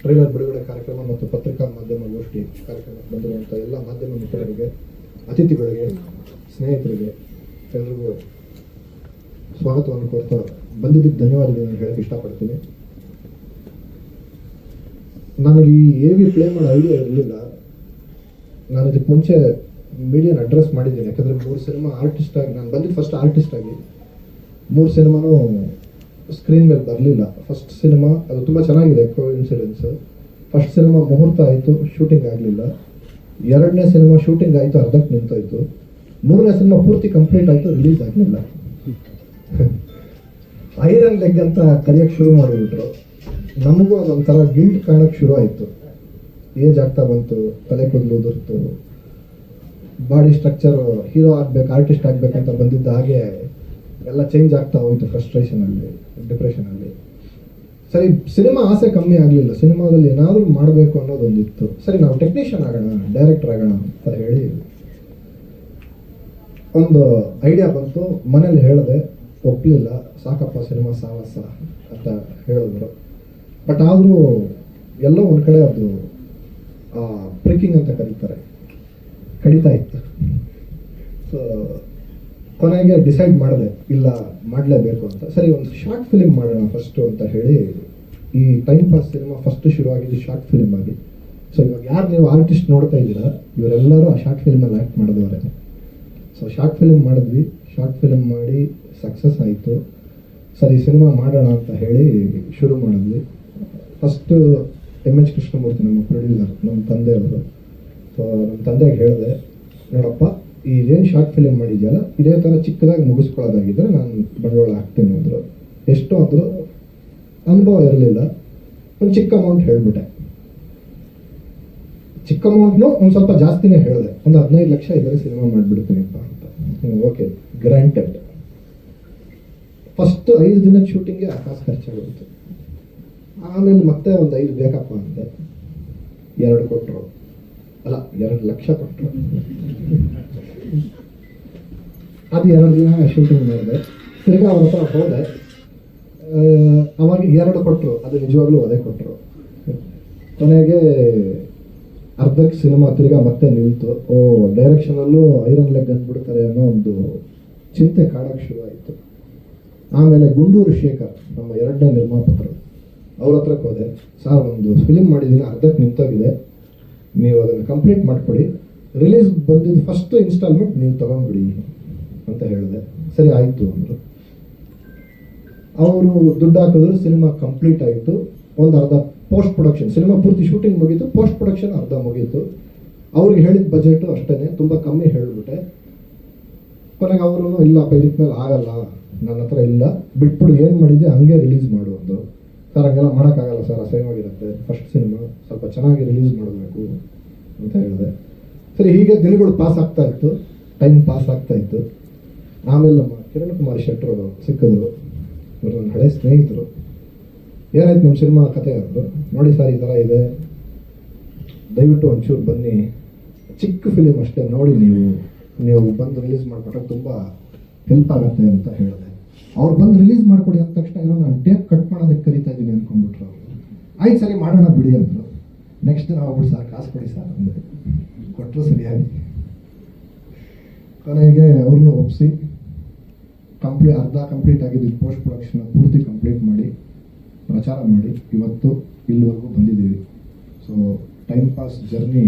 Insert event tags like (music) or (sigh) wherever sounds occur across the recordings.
Trailer ಬಿಡುಗಡೆ ಕಾರ್ಯಕ್ರಮ ಮತ್ತು ಪತ್ರಿಕಾ ಮಾಧ್ಯಮ ಗೋಷ್ಠಿ ಕಾರ್ಯಕ್ರಮಕ್ಕೆ ಬಂದಿರುವಂಥ ಎಲ್ಲ ಮಾಧ್ಯಮ ಮಿತ್ರರಿಗೆ, ಅತಿಥಿಗಳಿಗೆ, ಸ್ನೇಹಿತರಿಗೆ ಎಲ್ಲರಿಗೂ ಸ್ವಾಗತವನ್ನು ಕೋರ್ತಾ ಬಂದಿದ್ದಕ್ಕೆ ಧನ್ಯವಾದಗಳನ್ನು ಹೇಳಕ್ಕೆ ಇಷ್ಟಪಡ್ತೀನಿ. ನನಗೆ ಈ ವಿ ಪ್ಲೇ ಮಾಡೋ ಐಡಿಯಾ ಇರಲಿಲ್ಲ. ನಾನು ಇದಕ್ಕೆ ಮುಂಚೆ ಮೀಡಿಯಾನ ಅಡ್ರೆಸ್ ಮಾಡಿದ್ದೀನಿ. ಯಾಕಂದರೆ ಮೂರು ಸಿನಿಮಾ ಆರ್ಟಿಸ್ಟ್ ಆಗಿ, ನಾನು ಬಂದಿದ್ದು ಫಸ್ಟ್ ಆರ್ಟಿಸ್ಟ್ ಆಗಿ. ಮೂರು ಸಿನಿಮಾನು ಸ್ಕ್ರೀನ್ ಮೇಲೆ ಬರಲಿಲ್ಲ. ಫಸ್ಟ್ ಸಿನಿಮಾ ಅದು ತುಂಬ ಚೆನ್ನಾಗಿದೆ ಕೋ ಇನ್ಸಿಡೆನ್ಸ್ ಫಸ್ಟ್ ಸಿನಿಮಾ ಮುಹೂರ್ತ ಆಯಿತು ಶೂಟಿಂಗ್ ಆಗಲಿಲ್ಲ. ಎರಡನೇ ಸಿನಿಮಾ ಶೂಟಿಂಗ್ ಆಯಿತು, ಅರ್ಧಕ್ಕೆ ನಿಂತೋಯ್ತು. ಮೂರನೇ ಸಿನಿಮಾ ಪೂರ್ತಿ ಕಂಪ್ಲೀಟ್ ಆಯಿತು ರಿಲೀಸ್ ಆಗಲಿಲ್ಲ. ಐರನ್ ಲೆಗ್ ಅಂತ ಕರೆಯೋಕ್ಕೆ ಶುರು ಮಾಡಿಬಿಟ್ರು ನಮಗೂ ಅದೊಂಥರ ಗಿಲ್ಟ್ ಕಾಣಕ್ಕೆ ಶುರು ಆಯಿತು. ಏಜ್ ಆಗ್ತಾ ಬಂತು, ತಲೆ ಕೂದಲು ಉದುರ್ತು. ಬಾಡಿ ಸ್ಟ್ರಕ್ಚರ್ ಹೀರೋ ಆಗ್ಬೇಕು ಆರ್ಟಿಸ್ಟ್ ಆಗ್ಬೇಕಂತ ಬಂದಿದ್ದ ಹಾಗೆ ಎಲ್ಲ ಚೇಂಜ್ ಆಗ್ತಾ ಹೋಯ್ತು ಫ್ರಸ್ಟ್ರೇಷನಲ್ಲಿ ಡಿಪ್ರೆಷನಲ್ಲಿ ಸರಿ ಸಿನಿಮಾ ಆಸೆ ಕಮ್ಮಿ ಆಗಲಿಲ್ಲ. ಸಿನಿಮಾದಲ್ಲಿ ಏನಾದರೂ ಮಾಡಬೇಕು ಅನ್ನೋದೊಂದಿತ್ತು ಸರಿ, ನಾವು ಟೆಕ್ನಿಷಿಯನ್ ಆಗೋಣ ಡೈರೆಕ್ಟರ್ ಆಗೋಣ ಅಂತ ಹೇಳಿ ಒಂದು ಐಡಿಯಾ ಬಂತು. ಮನೇಲಿ ಹೇಳಿದೆ ಒಪ್ಪಲಿಲ್ಲ ಸಾಕಪ್ಪ ಸಿನಿಮಾ ಸಾಹಸ ಅಂತ ಹೇಳಿದ್ರು. ಬಟ್ ಆದರೂ ಎಲ್ಲೋ ಒಂದು ಕಡೆ ಅದು ಪ್ರಿಕಿಂಗ್ ಅಂತ ಕರೀತಾರೆ. ಕಡಿತಾ ಇತ್ತು. ಸೊ ಕೊನೆಗೆ ಡಿಸೈಡ್ ಮಾಡಿದೆ, ಇಲ್ಲ, ಮಾಡಲೇಬೇಕು ಅಂತ. ಸರಿ, ಒಂದು ಶಾರ್ಟ್ ಫಿಲಿಮ್ ಮಾಡೋಣ ಫಸ್ಟು ಅಂತ ಹೇಳಿ, ಈ ಟೈಮ್ ಪಾಸ್ ಸಿನಿಮಾ ಫಸ್ಟ್ ಶುರುವಾಗಿದ್ದು ಶಾರ್ಟ್ ಫಿಲಿಮ್ ಆಗಿ. ಸೊ ಇವಾಗ ಯಾರು ನೀವು ಆರ್ಟಿಸ್ಟ್ ನೋಡ್ತಾ ಇದ್ದೀರಾ, ಇವರೆಲ್ಲರೂ ಆ ಶಾರ್ಟ್ ಫಿಲ್ಮಲ್ಲಿ ಆ್ಯಕ್ಟ್ ಮಾಡಿದವರೇ. ಸೊ ಶಾರ್ಟ್ ಫಿಲ್ಮ್ ಮಾಡಿದ್ವಿ. ಶಾರ್ಟ್ ಫಿಲ್ಮ್ ಮಾಡಿ ಸಕ್ಸಸ್ ಆಯಿತು. ಸರಿ ಸಿನಿಮಾ ಮಾಡೋಣ ಅಂತ ಹೇಳಿ ಶುರು ಮಾಡಿದ್ವಿ. ಫಸ್ಟು ಎಂ ಎಚ್ ಕೃಷ್ಣಮೂರ್ತಿ ನಮ್ಮ ಪ್ರೊಡ್ಯೂಸರ್ ನಮ್ಮ ತಂದೆಯವರು. ಸೊ ನಮ್ಮ ತಂದೆಗೆ ಹೇಳಿದೆ, ನೋಡಪ್ಪ ಇದೇನು ಶಾರ್ಟ್ ಫಿಲಿಮ್ ಮಾಡಿದ್ಯಲ್ಲ, ಇದೇ ಥರ ಚಿಕ್ಕದಾಗಿ ಮುಗಿಸ್ಕೊಳ್ಳೋದಾಗಿದ್ದರೆ ನಾನು ಬಂಡವಾಳ ಹಾಕ್ತೀನಿ ಅಂದರು. ಎಷ್ಟು ಆದರೂ ಅನುಭವ ಇರಲಿಲ್ಲ. ಒಂದು ಚಿಕ್ಕ ಅಮೌಂಟ್ ಹೇಳಿಬಿಟ್ಟೆ. ಚಿಕ್ಕ ಅಮೌಂಟ್ನು ಒಂದು ಸ್ವಲ್ಪ ಜಾಸ್ತಿನೇ ಹೇಳಿದೆ. ಒಂದು ಹದಿನೈದು ಲಕ್ಷ ಇದ್ದರೆ ಸಿನಿಮಾ ಮಾಡಿಬಿಡ್ತೀನಿಪ್ಪ ಅಂತ. ಓಕೆ ಗ್ರ್ಯಾಂಟೆಡ್ ಫಸ್ಟ್ ಐದು ದಿನದ ಶೂಟಿಂಗ್ಗೆ ಆಕಾಶ ಖರ್ಚಾಗುತ್ತೆ ಆಮೇಲೆ ಮತ್ತೆ ಒಂದು ಐದು ಬೇಕಪ್ಪ ಅಂತೆ ಎರಡು ಕೊಟ್ಟರು ಅಲ್ಲ, ಎರಡು ಲಕ್ಷ ಕೊಟ್ಟರು ಅದು ಎರಡು ದಿನ ಶೂಟಿಂಗ್ ಮಾಡಿದೆ. ತಿರ್ಗಾ ಅವ್ರ ಹತ್ರ ಹೋದೆ. ಅವಾಗ ಎರಡು ಕೊಟ್ಟರು ಅದು ನಿಜವಾಗ್ಲೂ ಅದೇ ಕೊಟ್ಟರು ಕೊನೆಗೆ ಅರ್ಧಕ್ಕೆ ಸಿನಿಮಾ ತಿರ್ಗಾ ಮತ್ತೆ ನಿಲ್ತು. ಓ ಡೈರೆಕ್ಷನಲ್ಲೂ ಐರನ್ ಲೆಗ್ ಅಂದ್ಬಿಡ್ತಾರೆ ಅನ್ನೋ ಒಂದು ಚಿಂತೆ ಕಾಡಕ್ಕೆ ಶುರು ಆಮೇಲೆ ಗುಂಡೂರು ಶೇಖರ್, ನಮ್ಮ ಎರಡನೇ ನಿರ್ಮಾಪಕರು, ಅವ್ರ ಹತ್ರಕ್ಕೆ ಹೋದೆ. ಸರ್, ಒಂದು ಫಿಲಿಮ್ ಮಾಡಿದ್ದೀನಿ ಅರ್ಧಕ್ಕೆ ನಿಂತೋಗಿದೆ. ನೀವು ಅದನ್ನು ಕಂಪ್ಲೀಟ್ ಮಾಡಿಕೊಡಿ. ರಿಲೀಸ್ ಬಂದಿದ್ದು ಫಸ್ಟ್ ಇನ್ಸ್ಟಾಲ್ಮೆಂಟ್ ನೀವು ತಗೊಂಡ್ಬಿಡಿ ಅಂತ ಹೇಳಿದೆ. ಸರಿ, ಆಯಿತು ಅಂದರು. ಅವರು ದುಡ್ಡು ಹಾಕಿದ್ರು, ಸಿನಿಮಾ ಕಂಪ್ಲೀಟ್ ಆಯಿತು. ಒಂದು ಅರ್ಧ ಪೋಸ್ಟ್ ಪ್ರೊಡಕ್ಷನ್ ಸಿನಿಮಾ ಪೂರ್ತಿ ಶೂಟಿಂಗ್ ಮುಗೀತು ಪೋಸ್ಟ್ ಪ್ರೊಡಕ್ಷನ್ ಅರ್ಧ ಮುಗೀತು. ಅವ್ರಿಗೆ ಹೇಳಿದ ಬಜೆಟು ಅಷ್ಟೇ ತುಂಬ ಕಮ್ಮಿ ಹೇಳಿಬಿಟ್ಟೆ. ಕೊನೆಗೆ ಅವರು ಇಲ್ಲ ಪೈಲಿಕ್ ಮೇಲೆ ಆಗಲ್ಲ, ನನ್ನ ಹತ್ರ ಇಲ್ಲ, ಬಿಟ್ಬಿಡು, ಏನು ಮಾಡಿದ್ದೆ ಹಂಗೆ ರಿಲೀಸ್ ಮಾಡು ಅಂದರು. ಸರ್ ಹಂಗೆಲ್ಲ ಮಾಡೋಕ್ಕಾಗಲ್ಲ ಸರ್ ಅಸಹ್ಯವಾಗಿರುತ್ತೆ ಫಸ್ಟ್ ಸಿನಿಮಾ ಸ್ವಲ್ಪ ಚೆನ್ನಾಗಿ ರಿಲೀಸ್ ಮಾಡಬೇಕು ಅಂತ ಹೇಳಿದೆ. ಸರಿ, ಹೀಗೆ ದಿನಗಳು ಪಾಸ್ ಆಗ್ತಾ ಇತ್ತು ಟೈಮ್ ಪಾಸ್ ಆಗ್ತಾ ಇತ್ತು. ಆಮೇಲೆ ನಮ್ಮ ಕಿರಣ್ ಕುಮಾರ್ ಶೆಟ್ಟರು ಸಿಕ್ಕಿದ್ರು. ಇವರು ನನ್ನ ಹಳೆ ಸ್ನೇಹಿತರು. ಏನಾಯ್ತು ನಿಮ್ಮ ಸಿನಿಮಾ ಕತೆ ಅಂದರು ನೋಡಿ ಸರ್, ಈ ಥರ ಇದೆ. ದಯವಿಟ್ಟು ಒಂಚೂರು ಬನ್ನಿ. ಚಿಕ್ಕ ಫಿಲಿಮ್ ಅಷ್ಟೇ ನೋಡಿ ನೀವು. ನೀವು ಬಂದು ರಿಲೀಸ್ ಮಾಡಿಕೊಟ್ರೆ ತುಂಬ ಹೆಲ್ಪ್ ಆಗುತ್ತೆ ಅಂತ ಹೇಳಿದೆ. ಅವ್ರು ಬಂದು ರಿಲೀಸ್ ಮಾಡಿಕೊಡಿ ಅಂದ ತಕ್ಷಣ ಏನೋ ನಾನು ಟೇಪ್ ಕಟ್ ಮಾಡೋದಕ್ಕೆ ಕರಿತಾ ಇದ್ದೀನಿ ಅಂದ್ಕೊಂಡ್ಬಿಟ್ರು ಅವರು. ಆಯ್ತು ಸರಿ ಮಾಡೋಣ ಬಿಡಿ ಅಂದರು. ನೆಕ್ಸ್ಟ್ ನಾವು ಹೋಗ್ಬಿಟ್ಟು ಸರ್ ಕಾಸು ಕೊಡಿ ಸರ್ ಅಂದರೆ ಕೊಟ್ಟರು ಸರಿಯಾಗಿ. ಕೊನೆಗೆ ಅವ್ರನ್ನೂ ಒಪ್ಪಿಸಿ ಕಂಪ್ಲೀಟ್ ಅರ್ಧ ಕಂಪ್ಲೀಟ್ ಆಗಿದ್ದು ಪೋಸ್ಟ್ ಪ್ರೊಡಕ್ಷನ್ ಪೂರ್ತಿ ಕಂಪ್ಲೀಟ್ ಮಾಡಿ, ಪ್ರಚಾರ ಮಾಡಿ, ಇವತ್ತು ಇಲ್ಲಿವರೆಗೂ ಬಂದಿದ್ದೀವಿ. ಸೊ ಟೈಮ್ ಪಾಸ್ ಜರ್ನಿ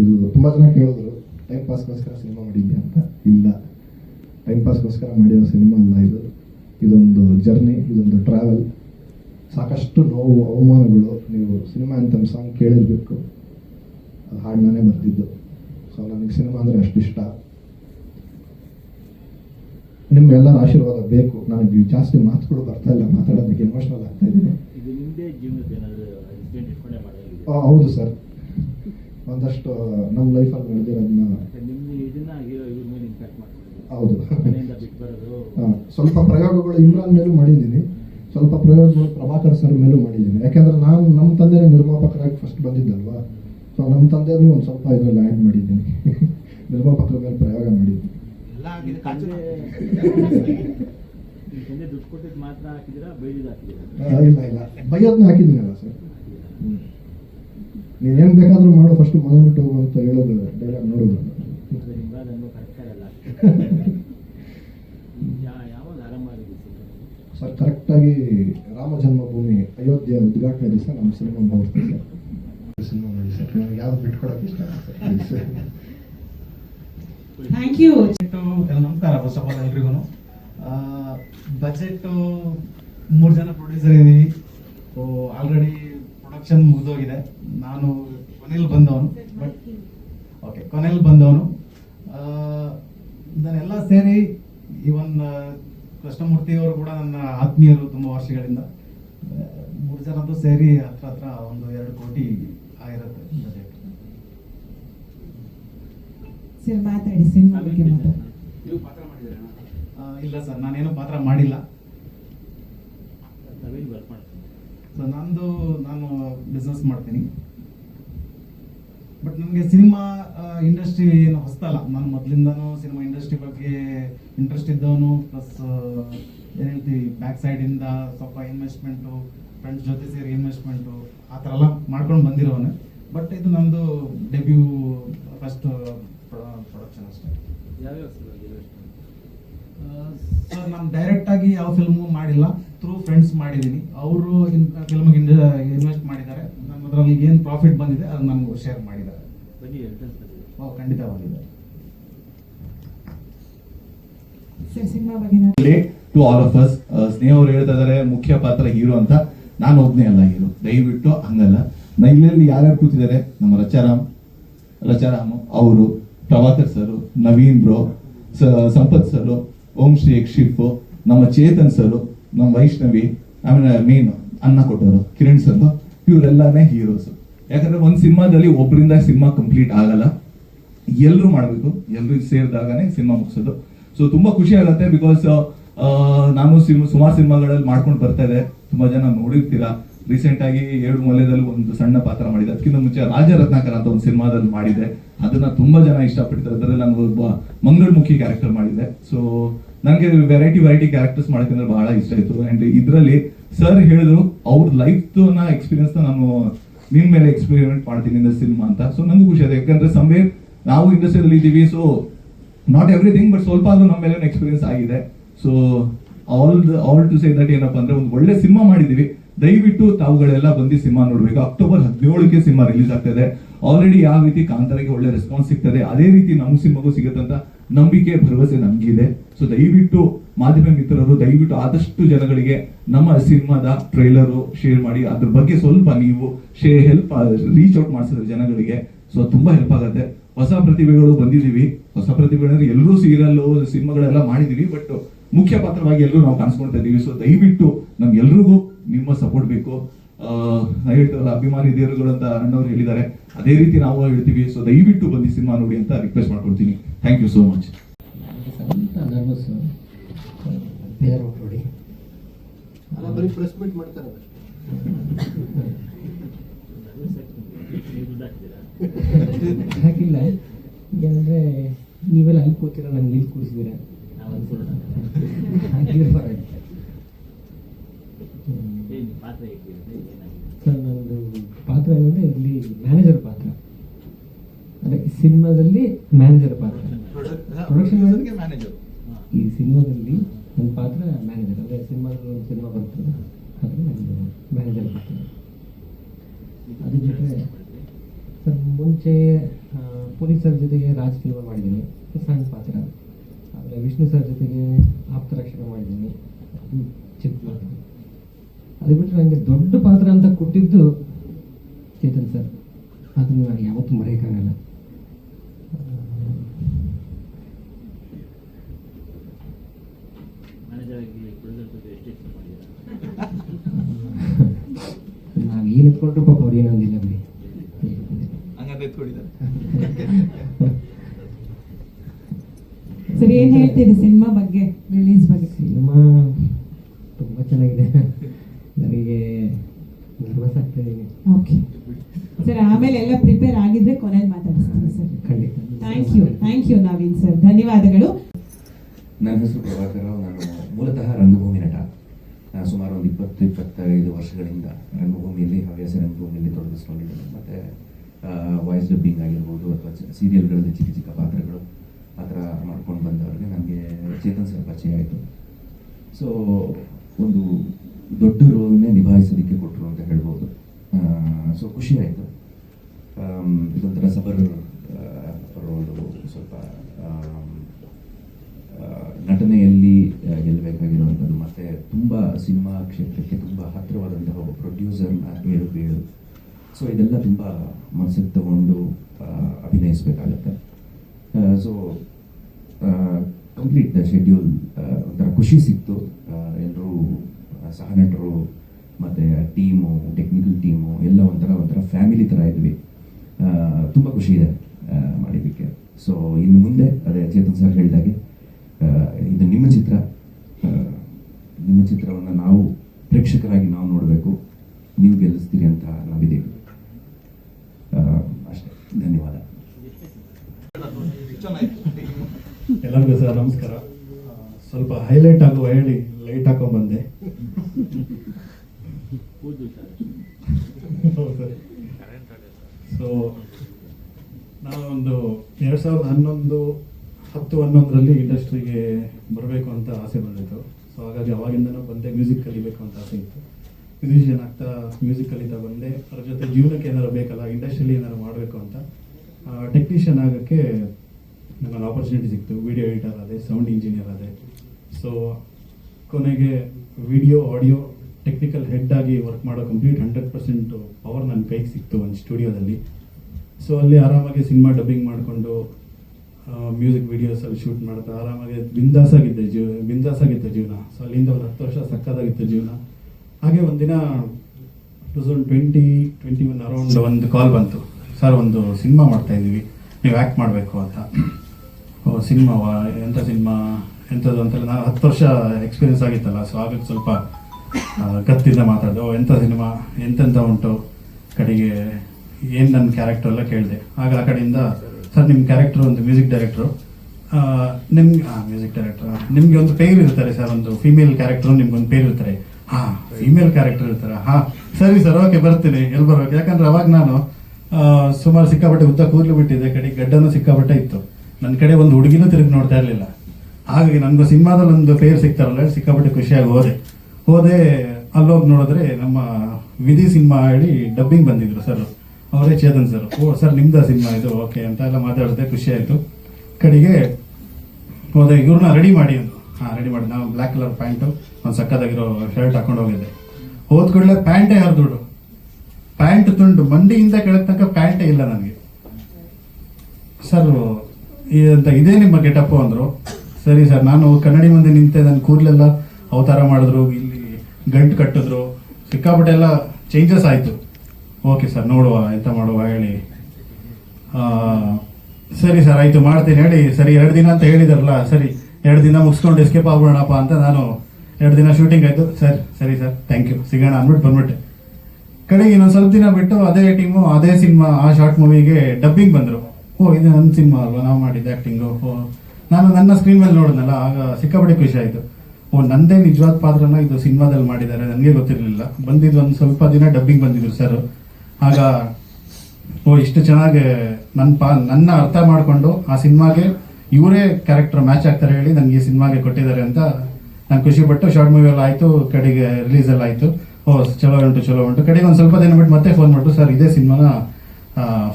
ಇದು ತುಂಬ ಜನ ಕೇಳಿದ್ರು ಟೈಮ್ ಪಾಸ್ಗೋಸ್ಕರ ಸಿನಿಮಾ ಮಾಡಿದ್ಯಾ ಅಂತ? ಇಲ್ಲ. ಟೈಮ್ ಪಾಸ್ಗೋಸ್ಕರ ಮಾಡಿರೋ ಸಿನಿಮಾ ಅಲ್ಲ ಇದು. ಇದೊಂದು ಜರ್ನಿ ಇದೊಂದು ಟ್ರಾವೆಲ್ ಸಾಕಷ್ಟು ನೋವು ಅವಮಾನಗಳು ನೀವು ಸಿನಿಮಾ ಅಂತ ಸಾಂಗ್ ಕೇಳಿರ್ಬೇಕು. ಅದು ಹಾಡು ನಾನೇ ಬರ್ತಿದ್ದು. ಸೊ ನನಗೆ ಸಿನಿಮಾ ಅಂದರೆ ಅಷ್ಟು ಇಷ್ಟ. ನಿಮ್ಮೆಲ್ಲರ ಆಶೀರ್ವಾದ ಬೇಕು. ನನಗೆ ಜಾಸ್ತಿ ಮಾತುಗಳು ಬರ್ತಾ ಇಲ್ಲ. ಮಾತಾಡೋದಕ್ಕೆ ಎಮೋಷನಲ್ ಆಗ್ತಾ ಇದ್ದೀನಿ. ಹೌದು ಸರ್. ಒಂದಷ್ಟು ನಮ್ಮ ಲೈಫಲ್ಲಿ ನಡೆದಿರೋದನ್ನ ಹೌದು ಮನೆಯಿಂದ ಬಿಟ್ಟು ಬರೋದು ಆ, ಸ್ವಲ್ಪ ಪ್ರಯೋಗಗಳು ಇಮ್ರಾನ್ ಮೇಲೂ ಮಾಡಿದ್ದೀನಿ. ಸ್ವಲ್ಪ ಪ್ರಯೋಗಗಳು ಪ್ರಭಾಕರ್ ಸರ್ ಮೇಲೂ ಮಾಡಿದ್ದೀನಿ. ಯಾಕೆಂದ್ರೆ ನಾನು ನಮ್ಮ ತಂದೆ ನಿರ್ಮಾಪಕರಾಗಿ ಫಸ್ಟ್ ಬಂದಿದ್ದಲ್ವಾ? ಸೊ ನಮ್ಮ ತಂದೆನೂ ಒಂದು ಸ್ವಲ್ಪ ಇದರಲ್ಲಿ ಆ್ಯಡ್ ಮಾಡಿದ್ದೀನಿ. (laughs) ನಿರ್ಮಾಪಕರ ಮೇಲೆ ಪ್ರಯೋಗ ಮಾಡಿದ್ದೀನಿ. ಇಲ್ಲ ಇಲ್ಲ. ಬೈಯೋದನ್ನ ಹಾಕಿದ್ದೀನಲ್ಲ ಸರ್. ನೀನೇನು ಬೇಕಾದರೂ ಮಾಡು ಫಸ್ಟ್ ಮನೆ ಬಿಟ್ಟು ಹೋಗು ಅಂತ ಹೇಳೋದು ಡೈಲಾಗ್ ನೋಡೋದು (laughs) ಅದು ನಿಮ್ಗಾದ ಅನುಭವ ಕರೆಕ್ಟ್ ಆಗಲ್ಲ ಯಾ- ಯಾವಾಗ ಆರಂಭ ಆಗಿದೆ ಸಿನಿಮಾ ಸರ್ ಕರೆಕ್ಟಾಗಿ ರಾಮ ಜನ್ಮಭೂಮಿ ಅಯೋಧ್ಯೆ ಉದ್ಘಾಟನೆ ದಿವಸ ನಮ್ಮ ಸಿನಿಮಾ ಬರುತ್ತೆ ಸರ್. ಸಿನಿಮಾ ನೋಡಿ ಸರ್. ನನಗೆ ಯಾವ್ದು ಬಿಟ್ಕೊಡಕ್ಕೆ ಇಷ್ಟ ಸರ್? ಥ್ಯಾಂಕ್ ಯು ನಮಸ್ಕಾರ ಫಸ್ಟ್ ಆಫ್ ಆಲ್ ಎಲ್ರಿಗೂ ಬಜೆಟ್ಟು ಮೂರು ಜನ ಪ್ರೊಡ್ಯೂಸರ್ ಇದ್ದೀವಿ. ಆಲ್ರೆಡಿ ಪ್ರೊಡಕ್ಷನ್ ಮುಗಿದೋಗಿದೆ. ನಾನು ಕೊನೆಯಲ್ಲಿ ಬಂದವನು ಬಟ್ ಓಕೆ ಕೊನೆಯಲ್ಲಿ ಬಂದವನು. ಇದನ್ನೆಲ್ಲ ಸೇರಿ ಇವನ್ ಕೃಷ್ಣಮೂರ್ತಿ ಅವರು ಕೂಡ ನನ್ನ ಆತ್ಮೀಯರು ತುಂಬ ವರ್ಷಗಳಿಂದ. ಮೂರು ಜನದ್ದು ಸೇರಿ ಹತ್ರ ಹತ್ರ ಒಂದು ಎರಡು ಕೋಟಿ ಆಗಿರುತ್ತೆ ಬಜೆಟ್ ಸರ್ ಮಾತಾಡಿ ಸಿನಿಮಾ ಬಗ್ಗೆ ಇಲ್ಲ ಸರ್ ನಾನೇನು ಪಾತ್ರ ಮಾಡಿಲ್ಲ. ಸೊ ನಂದು ನಾನು ಬಿಸ್ನೆಸ್ ಮಾಡ್ತೀನಿ. ಬಟ್ ನನಗೆ ಸಿನಿಮಾ ಇಂಡಸ್ಟ್ರಿ ಏನು ಹೊಸ್ತಲ್ಲ. ನಾನು ಮೊದಲಿಂದನೂ ಸಿನಿಮಾ ಇಂಡಸ್ಟ್ರಿ ಬಗ್ಗೆ ಇಂಟ್ರೆಸ್ಟ್ ಇದ್ದವನು ಪ್ಲಸ್ ಏನು ಹೇಳ್ತೀವಿ ಬ್ಯಾಕ್ ಸೈಡಿಂದ ಸ್ವಲ್ಪ ಇನ್ವೆಸ್ಟ್ಮೆಂಟು ಫ್ರೆಂಡ್ಸ್ ಜೊತೆ ಸೇರಿ ಇನ್ವೆಸ್ಟ್ಮೆಂಟು ಆ ಥರ ಎಲ್ಲ ಮಾಡ್ಕೊಂಡು ಬಂದಿರೋನು. ಬಟ್ ಇದು ನಂದು ಡೆಬ್ಯೂ ಫಸ್ಟ್ ಪ್ರೊಡಕ್ಷನ್ ಅಷ್ಟೇ. ಸರ್ ನಾನು ಡೈರೆಕ್ಟ್ ಆಗಿ ಯಾವ ಫಿಲ್ಮು ಮಾಡಿಲ್ಲ. ಥ್ರೂ ಫ್ರೆಂಡ್ಸ್ ಮಾಡಿದ್ದೀನಿ. ಅವರು ಫಿಲ್ಮ್ಗೆ ಇನ್ವೆಸ್ಟ್ ಮಾಡಿದ್ದಾರೆ. ಅದರಲ್ಲಿ ಏನು ಪ್ರಾಫಿಟ್ ಬಂದಿದೆ ಅದು ನಮಗೆ ಶೇರ್ ಮಾಡಿದ್ದಾರೆ. ಖಂಡಿತ ಬಂದಿದೆ ಸರ್. ಸಿನಿಮಾ ಬಗ್ಗೆ to all of us Sneha ಅವ್ರು ಹೇಳ್ತಾ ಇದಾರೆ ಮುಖ್ಯ ಪಾತ್ರ ಹೀರೋ ಅಂತ. ನಾನು ಒಬ್ಬನೇ ಅಲ್ಲ ಹೀರೋ. ದಯವಿಟ್ಟು ಹಂಗಲ್ಲ. ನೈಲಲ್ಲಿ ಯಾರ್ಯಾರು ಕೂತಿದ್ದಾರೆ? ನಮ್ಮ ರಚಾರಾಮ್ ರಚಾರಾಮ್ ಅವರು Prabhakar sir Naveen bro Sampath sir Om Shri ಯಕ್ಷಿಪ್ ನಮ್ಮ ಚೇತನ್ ಸರ್ ನಮ್ಮ ವೈಷ್ಣವಿ ಆಮೇಲೆ ಮೀನು ಅನ್ನ ಕೊಟ್ಟವರು ಕಿರಣ್ ಸರ್ ಇವರೆಲ್ಲಾನೇ ಹೀರೋಸ್ ಯಾಕಂದ್ರೆ ಒಂದು ಸಿನಿಮಾದಲ್ಲಿ ಒಬ್ಬರಿಂದ ಸಿನಿಮಾ ಕಂಪ್ಲೀಟ್ ಆಗಲ್ಲ. ಎಲ್ಲರೂ ಮಾಡಬೇಕು. ಎಲ್ಲರೂ ಸೇರಿದಾಗನೇ ಸಿನಿಮಾ ಮುಗಿಸೋದು. ಸೊ ತುಂಬಾ ಖುಷಿ ಆಗುತ್ತೆ ಬಿಕಾಸ್ ನಾನು ಸಿನಿಮಾ ಸುಮಾರು ಸಿನಿಮಾಗಳಲ್ಲಿ ಮಾಡ್ಕೊಂಡು ಬರ್ತಾ ಇದೆ ತುಂಬಾ ಜನ ನೋಡಿರ್ತೀರಾ? ರೀಸೆಂಟ್ ಆಗಿ ಏಳು ಮೊಲೆದಲ್ಲಿ ಒಂದು ಸಣ್ಣ ಪಾತ್ರ ಮಾಡಿದೆ. ಅದಕ್ಕಿಂತ ಮುಂಚೆ ರಾಜ ರತ್ನಾಕರ್ ಅಂತ ಒಂದು ಸಿನಿಮಾದಲ್ಲಿ ಮಾಡಿದೆ. ಅದನ್ನ ತುಂಬಾ ಜನ ಇಷ್ಟಪಡ್ತಾರೆ. ಅದರಲ್ಲಿ ನಾನು ಒಬ್ಬ ಮಂಗಳಮುಖಿ ಕ್ಯಾರೆಕ್ಟರ್ ಮಾಡಿದೆ. ಸೊ ನನಗೆ ವೆರೈಟಿ ವೆರೈಟಿ ಕ್ಯಾರೆಕ್ಟರ್ಸ್ ಮಾಡೋದಂದ್ರೆ ಬಹಳ ಇಷ್ಟ ಆಯ್ತು. ಅಂಡ್ ಇದರಲ್ಲಿ ಸರ್ ಹೇಳಿದ್ರು, ಅವ್ರ ಲೈಫ್ನ ಎಕ್ಸ್ಪೀರಿಯನ್ಸ್ ನಾನು ನಿನ್ ಮೇಲೆ ಎಕ್ಸ್ಪೆರಿಮೆಂಟ್ ಮಾಡ್ತೀನಿ ಇಂದ ಸಿನಿಮಾ ಅಂತ. ಸೊ ನಂಗೂ ಖುಷಿ ಆಯ್ತು. ಯಾಕಂದ್ರೆ ಸಂವೇರ್ ನಾವು ಇಂಡಸ್ಟ್ರಿಯಲ್ಲಿ ಇದ್ದೀವಿ ಸೊ ನಾಟ್ ಎವ್ರಿಥಿಂಗ್ ಬಟ್ ಸ್ವಲ್ಪ ಅದು ನಮ್ಮ ಮೇಲೆ ಎಕ್ಸ್ಪೀರಿಯನ್ಸ್ ಆಗಿದೆ. So all all to say that ಏನಪ್ಪಾ ಅಂದ್ರೆ ಒಂದು ಒಳ್ಳೆ ಸಿನಿಮಾ ಮಾಡಿದೀವಿ ದಯವಿಟ್ಟು ತಾವುಗಳೆಲ್ಲ ಬಂದು ಸಿನಿಮಾ ನೋಡ್ಬೇಕು. ಅಕ್ಟೋಬರ್ ಹದಿನೇಳಕ್ಕೆ ಸಿನಿಮಾ ರಿಲೀಸ್ ಆಗ್ತದೆ ಆಲ್ರೆಡಿ ಯಾವ ರೀತಿ ಕಾಂತಾರಕ್ಕೆ ಒಳ್ಳೆ ರೆಸ್ಪಾನ್ಸ್ ಸಿಗ್ತದೆ, ಅದೇ ರೀತಿ ನಮ್ಮ ಸಿನಿಮಾಗೂ ಸಿಗುತ್ತಂತ ನಂಬಿಕೆ, ಭರವಸೆ ನಮಗಿದೆ. ಸೊ ದಯವಿಟ್ಟು ಮಾಧ್ಯಮ ಮಿತ್ರರು ದಯವಿಟ್ಟು ಆದಷ್ಟು ಜನಗಳಿಗೆ ನಮ್ಮ ಸಿನಿಮಾದ ಟ್ರೈಲರು ಶೇರ್ ಮಾಡಿ, ಅದ್ರ ಬಗ್ಗೆ ಸ್ವಲ್ಪ ನೀವು ಶೇ ಹೆಲ್ಪ್ ರೀಚ್ ಔಟ್ ಮಾಡಿಸಿದ್ರೆ ಜನಗಳಿಗೆ. ಸೊ ತುಂಬಾ ಹೆಲ್ಪ್ ಆಗುತ್ತೆ. ಹೊಸ ಪ್ರತಿಭೆಗಳು ಬಂದಿದೀವಿ. ಹೊಸ ಪ್ರತಿಭೆಗಳಂದ್ರೆ ಎಲ್ಲರೂ ಸೀರಿಯಲ್ ಸಿನಿಮಾಗಳೆಲ್ಲ ಮಾಡಿದೀವಿ ಬಟ್ ಮುಖ್ಯ ಪಾತ್ರವಾಗಿ ಎಲ್ಲರೂ ನಾವು ಕಾಣಿಸ್ಕೊಳ್ತಾ ಇದೀವಿ. ಸೊ ದಯವಿಟ್ಟು ನಮ್ಗೆಲ್ರಿಗೂ ನಿಮ್ಮ ಸಪೋರ್ಟ್ ಬೇಕು. ಹೇಳ್ತಾರಲ್ಲ ಅಭಿಮಾನಿ ದೇವರುಗಳು ಅಂತ ಅಣ್ಣವ್ರು ಹೇಳಿದ್ದಾರೆ. ಅದೇ ರೀತಿ ನಾವು ಹೇಳ್ತೀವಿ. ಸೊ ದಯವಿಟ್ಟು ಬಂದು ಸಿನಿಮಾ ನೋಡಿ ಅಂತ ರಿಕ್ವೆಸ್ಟ್ ಮಾಡ್ಕೊಳ್ತೀನಿ ಥ್ಯಾಂಕ್ ಯು ಸೋ ಮಚ್ ಬೇರೆ ನೋಡಿ. ಬರೀ ಪ್ರೆಸ್ ಮೀಟ್ ಮಾಡ್ತಾರೆ ಹಾಕಿಲ್ಲ ಯಾಕಂದರೆ ನೀವೆಲ್ಲ ಅಲ್ಲಿ ಕೂತೀರ ನಂಗೆ ಇಲ್ಲಿ ಕೂರಿಸಿದ್ದೀರ ಸರ್ ನನ್ನದು ಪಾತ್ರ ಏನಂದರೆ ಇಲ್ಲಿ ಮ್ಯಾನೇಜರ್ ಪಾತ್ರ. ಅದಕ್ಕೆ ಸಿನಿಮಾದಲ್ಲಿ ಮ್ಯಾನೇಜರ್ ಪಾತ್ರ. ಪ್ರೊಡಕ್ಷನ್ ಮ್ಯಾನೇಜರ್ ಈ ಸಿನಿಮಾದಲ್ಲಿ ನನ್ನ ಪಾತ್ರ ಮ್ಯಾನೇಜರ್ ಅಂದರೆ ಸಿನಿಮಾದಲ್ಲಿ ಒಂದು ಸಿನಿಮಾ ಬರ್ತದೆ. ಅದು ಮ್ಯಾನೇಜರ್ ಮ್ಯಾನೇಜರ್ ಪಾತ್ರ ಅದು ಬಿಟ್ಟರೆ ಸರ್, ಮುಂಚೆ ಪೊಲೀಸರ ಜೊತೆಗೆ ರಾಜ್ ಫಿಲ್ಮ್ ಮಾಡಿದ್ದೀನಿ. ಸಣ್ಣ ಪಾತ್ರ. ಆಮೇಲೆ ವಿಷ್ಣು ಸರ್ ಜೊತೆಗೆ ಆಪ್ತ ರಕ್ಷಣೆ ಮಾಡಿದ್ದೀನಿ ಚಿಕ್ಕ ಅದು ಬಿಟ್ಟರೆ ನನಗೆ ದೊಡ್ಡ ಪಾತ್ರ ಅಂತ ಕೊಟ್ಟಿದ್ದು ಚೇತನ್ ಸರ್ ಅದನ್ನು ನಾನು ಯಾವತ್ತೂ ಮರೆಯೋಕ್ಕಾಗಲ್ಲ ಮ್ಯಾನೇಜರ್ ಆಗಿ ಪ್ರೊಡ್ಯೂಸರ್ ಜೊತೆ ಎಷ್ಟು ಎಕ್ಸ್ಪೆಕ್ಟ್ ಮಾಡಿದ್ದೀರಾ ನಾವು ಏನು ಎತ್ಕೊಂಡ್ರು ಪಾಪ ಅವ್ರು ಏನೊಂದಿಲ್ಲ ಬಿಡಿ. ಹಂಗಂತ ಎತ್ಕೊಂಡಿದ್ದಾರೆ ಸರ್ ಏನ್ ಹೇಳ್ತೀರಿ ಸಿನಿಮಾ ಬಗ್ಗೆ ರಿಲೀಸ್ ಬಗ್ಗೆ? ಸಿನಿಮಾ ತುಂಬಾ ಚೆನ್ನಾಗಿದೆ. ನನಗೆ ನರ್ವಸ್ ಆಗ್ತಾ ಓಕೆ. ಸರ್ ಆಮೇಲೆ ಎಲ್ಲ ಪ್ರಿಪೇರ್ ಆಗಿದ್ರೆ ಕೊನೆಯಲ್ಲಿ ಮಾತಾಡಿಸ್ತೀನಿ ಸರ್. ಖಂಡಿತ. Thank you thank you Naveen sir. ಧನ್ಯವಾದಗಳು. ನನ್ನ ಹೆಸರು ಪ್ರಭಾಕರ್ ರಾವ್. ನಾನು ಮೂಲತಃ ರಂಗಭೂಮಿ ನಟ. ಸುಮಾರು ಒಂದು ಇಪ್ಪತ್ತು, ಇಪ್ಪತ್ತೈದು ವರ್ಷಗಳಿಂದ ರಂಗಭೂಮಿಯಲ್ಲಿ, ಹವ್ಯಾಸ ರಂಗಭೂಮಿಯಲ್ಲಿ ತೊಡಗಿಸ್ಕೊಂಡಿದ್ದೇನೆ. ಮತ್ತು ವಾಯ್ಸ್ ಡಬ್ಬಿಂಗ್ ಆಗಿರ್ಬೋದು ಅಥವಾ ಸೀರಿಯಲ್ಗಳಲ್ಲಿ ಚಿಕ್ಕ ಚಿಕ್ಕ ಪಾತ್ರಗಳು ಆ ಥರ ಮಾಡ್ಕೊಂಡು ಬಂದವ್ರಿಗೆ ನನಗೆ ಚೇತನ್ ಸರ್ ಪರಿಚಯ ಆಯಿತು. ಸೊ ಒಂದು ದೊಡ್ಡ ರೋಲ್ನೇ ನಿಭಾಯಿಸೋದಕ್ಕೆ ಕೊಟ್ಟರು ಅಂತ ಹೇಳ್ಬೋದು. ಸೊ ಖುಷಿ ಆಯಿತು. ಇದೊಂಥರ ಸಬರ್ ರೋಲು ಸ್ವಲ್ಪ ನಟನೆಯಲ್ಲಿ ಗೆಲ್ಲಬೇಕಾಗಿರುವಂಥದ್ದು ಮತ್ತು ತುಂಬ ಸಿನಿಮಾ ಕ್ಷೇತ್ರಕ್ಕೆ ತುಂಬ ಹತ್ತಿರವಾದಂತಹ ಒಬ್ಬ ಪ್ರೊಡ್ಯೂಸರ್ ಏಳು ಬೀಳು ಸೊ ಇದೆಲ್ಲ ತುಂಬ ಮನಸ್ಸಿಗೆ ತಗೊಂಡು ಅಭಿನಯಿಸಬೇಕಾಗುತ್ತೆ. ಸೊ ಕಂಪ್ಲೀಟ್ ಶೆಡ್ಯೂಲ್ ಒಂಥರ ಖುಷಿ ಸಿಕ್ತು. ಎಲ್ಲರೂ ಸಹನಟರು ಮತ್ತು ಟೀಮು ಟೆಕ್ನಿಕಲ್ ಟೀಮು, ಎಲ್ಲ ಒಂಥರ ಒಂಥರ ಫ್ಯಾಮಿಲಿ ಥರ ಇದ್ವಿ. ತುಂಬ ಖುಷಿ ಇದೆ ಮಾಡಿದ್ದಕ್ಕೆ. ಸೊ ಇನ್ನು ಮುಂದೆ, ಅದೇ ಚೇತನ್ ಸರ್ ಹೇಳಿದಾಗೆ ಇದು ನಿಮ್ಮ ಚಿತ್ರ ನಿಮ್ಮ ಚಿತ್ರವನ್ನು ನಾವು, ಪ್ರೇಕ್ಷಕರಾಗಿ ನಾವು ನೋಡಬೇಕು. ನೀವು ಗೆಲ್ಲಿಸ್ತೀರಿ ಅಂತ ನಾವಿದೆ ಅಷ್ಟೇ. ಧನ್ಯವಾದ. ಎಲ್ಲರಿಗೂ ಸರ್ ನಮಸ್ಕಾರ. ಸ್ವಲ್ಪ ಹೈಲೈಟ್ ಆಗುವ ಹೇಳಿ, ಲೈಟ್ ಹಾಕೊಂಡ್ ಬಂದೆ. ಸೊ ನಾನೊಂದು ಎರಡು ಸಾವಿರದ ಹನ್ನೊಂದು ಹತ್ತು ಹನ್ನೊಂದರಲ್ಲಿ ಇಂಡಸ್ಟ್ರಿಗೆ ಬರಬೇಕು ಅಂತ ಆಸೆ ಬಂದಿತ್ತು. ಸೊ ಹಾಗಾಗಿ ಅವಾಗಿಂದನೂ ಬಂದೆ ಮ್ಯೂಸಿಕ್ ಕಲಿಬೇಕು ಅಂತ ಆಸೆ ಇತ್ತು. ಮ್ಯೂಸಿಷಿಯನ್ ಆಗ್ತಾ ಮ್ಯೂಸಿಕ್ ಕಲಿತಾ ಬಂದೆ. ಅದ್ರ ಜೊತೆ ಜೀವನಕ್ಕೆ ಏನಾರು ಬೇಕಲ್ಲ, ಇಂಡಸ್ಟ್ರಿಯಲ್ಲಿ ಏನಾರು ಮಾಡಬೇಕು ಅಂತ. ಟೆಕ್ನಿಷಿಯನ್ ಆಗೋಕ್ಕೆ ನನಗೊಂದು ಆಪರ್ಚುನಿಟಿ ಸಿಕ್ತು. ವಿಡಿಯೋ ಎಡಿಟರ್ ಅದೇ ಸೌಂಡ್ ಇಂಜಿನಿಯರ್ ಅದೇ ಸೊ ಕೊನೆಗೆ ವಿಡಿಯೋ ಆಡಿಯೋ ಟೆಕ್ನಿಕಲ್ ಹೆಡ್ ಆಗಿ ವರ್ಕ್ ಮಾಡೋ ಕಂಪ್ಲೀಟ್ ಹಂಡ್ರೆಡ್ ಪರ್ಸೆಂಟ್ ಪವರ್ ನನ್ನ ಕೈಗೆ ಸಿಕ್ತು ಒಂದು ಸ್ಟುಡಿಯೋದಲ್ಲಿ ಸೊ ಅಲ್ಲಿ ಆರಾಮಾಗಿ ಸಿನಿಮಾ ಡಬ್ಬಿಂಗ್ ಮಾಡಿಕೊಂಡು ಮ್ಯೂಸಿಕ್ ವಿಡಿಯೋಸಲ್ಲಿ ಶೂಟ್ ಮಾಡ್ತಾ ಆರಾಮಾಗಿ ಬಿಂದಾಸ್ ಆಗಿದ್ದೆ ಜೀವ ಬಿಂದಾಸ್ ಆಗಿತ್ತು ಜೀವನ. ಸೊ ಅಲ್ಲಿಂದ ಒಂದು ಹತ್ತು ವರ್ಷ ಸಕ್ಕದಾಗಿತ್ತು ಜೀವನ. ಹಾಗೆ ಒಂದಿನ two thousand twenty twenty one around ಒಂದು ಕಾಲ್ ಬಂತು. ಸರ್ ಒಂದು ಸಿನಿಮಾ ಮಾಡ್ತಾ ಇದ್ದೀವಿ. ನೀವು ಆ್ಯಕ್ಟ್ ಮಾಡಬೇಕು ಅಂತ. ಓ ಸಿನಿಮಾವಾ ಎಂಥ ಸಿನಿಮಾ ಎಂಥದ್ದು ಅಂತೆಲ್ಲ ನಾನು ಹತ್ತು ವರ್ಷ ಎಕ್ಸ್ಪೀರಿಯನ್ಸ್ ಆಗಿತ್ತಲ್ಲ. ಸೊ ಹಾಗಾಗಿ ಸ್ವಲ್ಪ ಗತ್ತಿಂದ ಮಾತಾಡಿದೆ. ಓ ಎಂಥ ಸಿನಿಮಾ ಎಂತೆಂಥ ಉಂಟು? ಕಡೆಗೆ ಏನು ನನ್ನ ಕ್ಯಾರೆಕ್ಟರ್ ಎಲ್ಲ ಕೇಳಿದೆ. ಆಗ ಆ ಕಡೆಯಿಂದ ಸರ್ ನಿಮ್ಮ ಕ್ಯಾರೆಕ್ಟರ್ ಒಂದು ಮ್ಯೂಸಿಕ್ ಡೈರೆಕ್ಟ್ರು ನಿಮ್ಗೆ ಮ್ಯೂಸಿಕ್ ಡೈರೆಕ್ಟರ್ ನಿಮಗೆ ಒಂದು ಪೇರ್ ಇರ್ತಾರೆ ಸರ್, ಒಂದು ಫೀಮೇಲ್ ಕ್ಯಾರೆಕ್ಟರ್ ನಿಮ್ಗೆ ಒಂದು ಪೇರ್ ಇರ್ತಾರೆ. ಹಾಂ ಫೀಮೇಲ್ ಕ್ಯಾರೆಕ್ಟರ್ ಇರ್ತಾರೆ. ಹಾಂ, ಸರಿ ಸರ್ ಓಕೆ ಬರ್ತೀನಿ. ಎಲ್ಲಿ ಬರ್ಬೇಕು? ಯಾಕಂದ್ರೆ ಅವಾಗ ನಾನು ಸುಮಾರು ಸಿಕ್ಕಾಪಟ್ಟೆ ಉದ್ದ ಕೂದಲು ಬಿಟ್ಟಿದ್ದೆ. ಕಡೆ ಗಡ್ಡನೂ ಸಿಕ್ಕಾಪಟ್ಟೆ ಇತ್ತು. ನನ್ನ ಕಡೆ ಒಂದು ಹುಡುಗಿನೂ ತಿರುಗಿ ನೋಡ್ತಾ ಇರಲಿಲ್ಲ. ಹಾಗಾಗಿ ನನಗೆ ಸಿನಿಮಾದಲ್ಲಿ ಒಂದು ಪೇರ್ ಸಿಗ್ತಾರಲ್ಲ ಸಿಕ್ಕಾಪಟ್ಟೆ ಖುಷಿಯಾಗಿ ಹೋದೆ. ಹೋದೆ, ಅಲ್ಲೋಗಿ ನೋಡಿದ್ರೆ ನಮ್ಮ ವಿಧಿ ಸಿನಿಮಾ ಹೇಳಿ ಡಬ್ಬಿಂಗ್ ಬಂದಿದ್ರು ಸರ್. ಅವರೇ ಚೇತನ್ ಸರ್. ಓ, ಸರ್, ನಿಮ್ದ ಸಿನಿಮಾ ಇದು? ಓಕೆ, ಅಂತ ಎಲ್ಲ ಮಾತಾಡಿದೆ ಖುಷಿ ಆಯಿತು. ಕಡೆಗೆ, ಹೋದೆ, ಇವ್ರನ್ನ ರೆಡಿ ಮಾಡಿ ಅಂತ. ಹಾಂ ರೆಡಿ ಮಾಡಿ. ನಾವು ಬ್ಲ್ಯಾಕ್ ಕಲರ್ ಪ್ಯಾಂಟು ಒಂದು ಸಕ್ಕದಾಗಿರೋ ಶರ್ಟ್ ಹಾಕೊಂಡು ಹೋಗಿದ್ದೆ. ಹೋದ ಕೂಡಲೇ ಪ್ಯಾಂಟೇ ಹರಿದುಡು ಪ್ಯಾಂಟ್ ತುಂಡು. ಮಂಡಿಯಿಂದ ಕೆಳಗೆ ತನಕ ಪ್ಯಾಂಟೇ ಇಲ್ಲ ನನಗೆ. ಸರ್ ಅಂತ ಇದೇ ನಿಮ್ಮ ಗೆಟಪ್ಪು ಅಂದರು. ಸರಿ ಸರ್ ನಾನು ಕನ್ನಡಿ ಮುಂದೆ ನಿಂತೆ ನನ್ನ ಕೂದಲೆಲ್ಲ ಅವತಾರ ಮಾಡಿದ್ರು, ಇಲ್ಲಿ ಗಂಟು ಕಟ್ಟಿದ್ರು. ಸಿಕ್ಕಾಪಟ್ಟೆ ಎಲ್ಲ ಚೇಂಜಸ್ ಆಯಿತು. ಓಕೆ ಸರ್ ನೋಡುವ, ಎಂತ ಮಾಡುವ ಹೇಳಿ. ಸರಿ ಸರ್ ಆಯಿತು, ಮಾಡ್ತೀನಿ. ಹೇಳಿ. ಸರಿ, ಎರಡು ದಿನ ಅಂತ ಹೇಳಿದಾರಲ್ಲ, ಸರಿ. ಎರಡು ದಿನ ಮುಗಿಸ್ಕೊಂಡು ಎಸ್ಕೇಪ್ ಆಗ್ಬಿಡೋಣಪ್ಪ ಅಂತ ನಾನು ಎರಡು ದಿನ ಶೂಟಿಂಗ್ ಆಯಿತು. ಸರ್, ಸರಿ ಸರ್ ಥ್ಯಾಂಕ್ ಯು ಸಿಗೋಣ ಅಂದ್ಬಿಟ್ಟು ಬಂದ್ಬಿಟ್ಟೆ. ಕಡೆಗೆ ಇನ್ನೊಂದು ಸ್ವಲ್ಪ ದಿನ ಬಿಟ್ಟು ಅದೇ ಟೀಮು ಅದೇ ಸಿನಿಮಾ ಆ ಶಾರ್ಟ್ ಮೂವಿಗೆ ಡಬ್ಬಿಂಗ್ ಬಂದರು. ಓ, ಇದು ನನ್ನ ಸಿನಿಮಾ ಅಲ್ವಾ? ನಾವು ಮಾಡಿದ್ದೆ ಆ್ಯಕ್ಟಿಂಗು ಓ, ನಾನು ನನ್ನ ಸ್ಕ್ರೀನ್ ಮೇಲೆ ನೋಡಿದ್ನಲ್ಲ, ಆಗ ಸಿಕ್ಕಾಪಟ್ಟೆ ಖುಷಿ ಆಯಿತು. ಓ, ನಂದೇ ನಿಜವಾದ ಪಾತ್ರನ ಇದು ಸಿನಿಮಾದಲ್ಲಿ ಮಾಡಿದ್ದಾರೆ. ನನಗೆ ಗೊತ್ತಿರಲಿಲ್ಲ. ಬಂದಿದ್ದು ಒಂದು ಸ್ವಲ್ಪ ದಿನ ಡಬ್ಬಿಂಗ್ ಬಂದಿದ್ರು ಸರ್ ಆಗ ಓ ಇಷ್ಟು ಚೆನ್ನಾಗಿ ನನ್ನ ಪಾ ನನ್ನ ಅರ್ಥ ಮಾಡಿಕೊಂಡು ಆ ಸಿನಿಮಾಗೆ ಇವರೇ ಕ್ಯಾರೆಕ್ಟರ್ ಮ್ಯಾಚ್ ಆಗ್ತಾರೆ ಹೇಳಿ ನನಗೆ ಈ ಸಿನಿಮಾಗೆ ಕೊಟ್ಟಿದ್ದಾರೆ ಅಂತ ನಾನು ಖುಷಿ ಪಟ್ಟು ಶಾರ್ಟ್ ಮೂವಿ ಎಲ್ಲ ಆಯಿತು ಕಡೆಗೆ ರಿಲೀಸ್ ಎಲ್ಲ ಆಯಿತು. ಓ ಚಲೋ ಉಂಟು ಚಲೋ ಉಂಟು. ಕಡೆಗೆ ಒಂದು ಸ್ವಲ್ಪ ದಿನ ಬಿಟ್ಟು ಮತ್ತೆ ಫೋನ್ ಮಾಡಿಟ್ಟು ಸರ್ ಇದೇ ಸಿನಿಮಾನ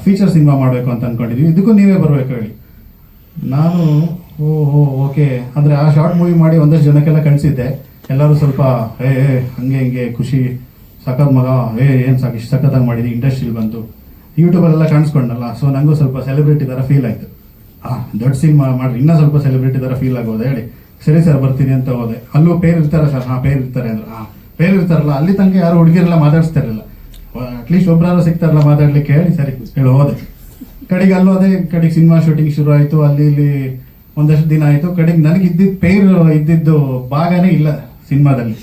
ಫೀಚರ್ ಸಿನಿಮಾ ಮಾಡಬೇಕು ಅಂತ ಅಂದ್ಕೊಂಡಿದ್ವಿ ಇದಕ್ಕೂ ನೀವೇ ಬರಬೇಕು ಹೇಳಿ. ನಾನು ಓ ಓ ಓಕೆ. ಅಂದರೆ ಆ ಶಾರ್ಟ್ ಮೂವಿ ಮಾಡಿ ಒಂದಷ್ಟು ಜನಕ್ಕೆಲ್ಲ ಕಳಿಸಿದ್ದೆ. ಎಲ್ಲರೂ ಸ್ವಲ್ಪ ಏ, ಹಂಗೆ ಹಿಂಗೆ ಖುಷಿ ಸಖತ್ ಮಗ, ಏ, ಏನು ಸಾಕು, ಇಷ್ಟು ಸಖತ್ತಾಗಿ ಮಾಡಿದ್ವಿ ಇಂಡಸ್ಟ್ರಿಲಿ ಬಂತು. ಯೂಟ್ಯೂಬಲ್ಲೆಲ್ಲ ಕಾಣಿಸ್ಕೊಂಡಲ್ಲ ಸೊ ನನಗೂ ಸ್ವಲ್ಪ ಸೆಲೆಬ್ರಿಟಿ ಥರ ಫೀಲ್ ಆಯಿತು. ಹಾಂ ದೊಡ್ಡ ಸಿನಿಮಾ ಮಾಡ್ರಿ, ಇನ್ನೂ ಸ್ವಲ್ಪ ಸೆಲೆಬ್ರಿಟಿ ಥರ ಫೀಲ್ ಆಗೋದೆ, ಹೇಳಿ. ಸರಿ ಸರ್, ಬರ್ತೀನಿ ಅಂತ ಹೋದೆ. ಅಲ್ಲೂ ಪೇರ್ ಇರ್ತಾರೆ ಸರ್, ಹಾಂ, ಪೇರ್ ಇರ್ತಾರೆ ಅಂದ್ರೆ, ಹಾಂ, ಪೇರ್ ಇರ್ತಾರಲ್ಲ, ಅಲ್ಲಿ ತನಕ ಯಾರು ಹುಡುಗಿರೆಲ್ಲ ಮಾತಾಡಿಸ್ತಾ ಇರಲಿಲ್ಲ ಅಟ್ಲೀಸ್ಟ್ ಒಬ್ಬರಾರು ಸಿಗ್ತಾರಲ್ಲ ಮಾತಾಡ್ಲಿಕ್ಕೆ, ಹೇಳಿ, ಸರಿ, ಹೇಳಿ, ಹೋದೆ. ಕಡೆಗೆ ಅಲ್ಲೂ ಅದೇ, ಕಡೆಗೆ ಸಿನಿಮಾ ಶೂಟಿಂಗ್ ಶುರು ಆಯಿತು, ಅಲ್ಲಿ, ಇಲ್ಲಿ ಒಂದಷ್ಟು ದಿನ ಆಯಿತು. ಕಡೆಗೆ ನನಗೆ ಇದ್ದಿದ್ದು ಪೇರ್ ಇದ್ದಿದ್ದು ಭಾಗನೇ ಇಲ್ಲ ಸಿನಿಮಾದಲ್ಲಿ.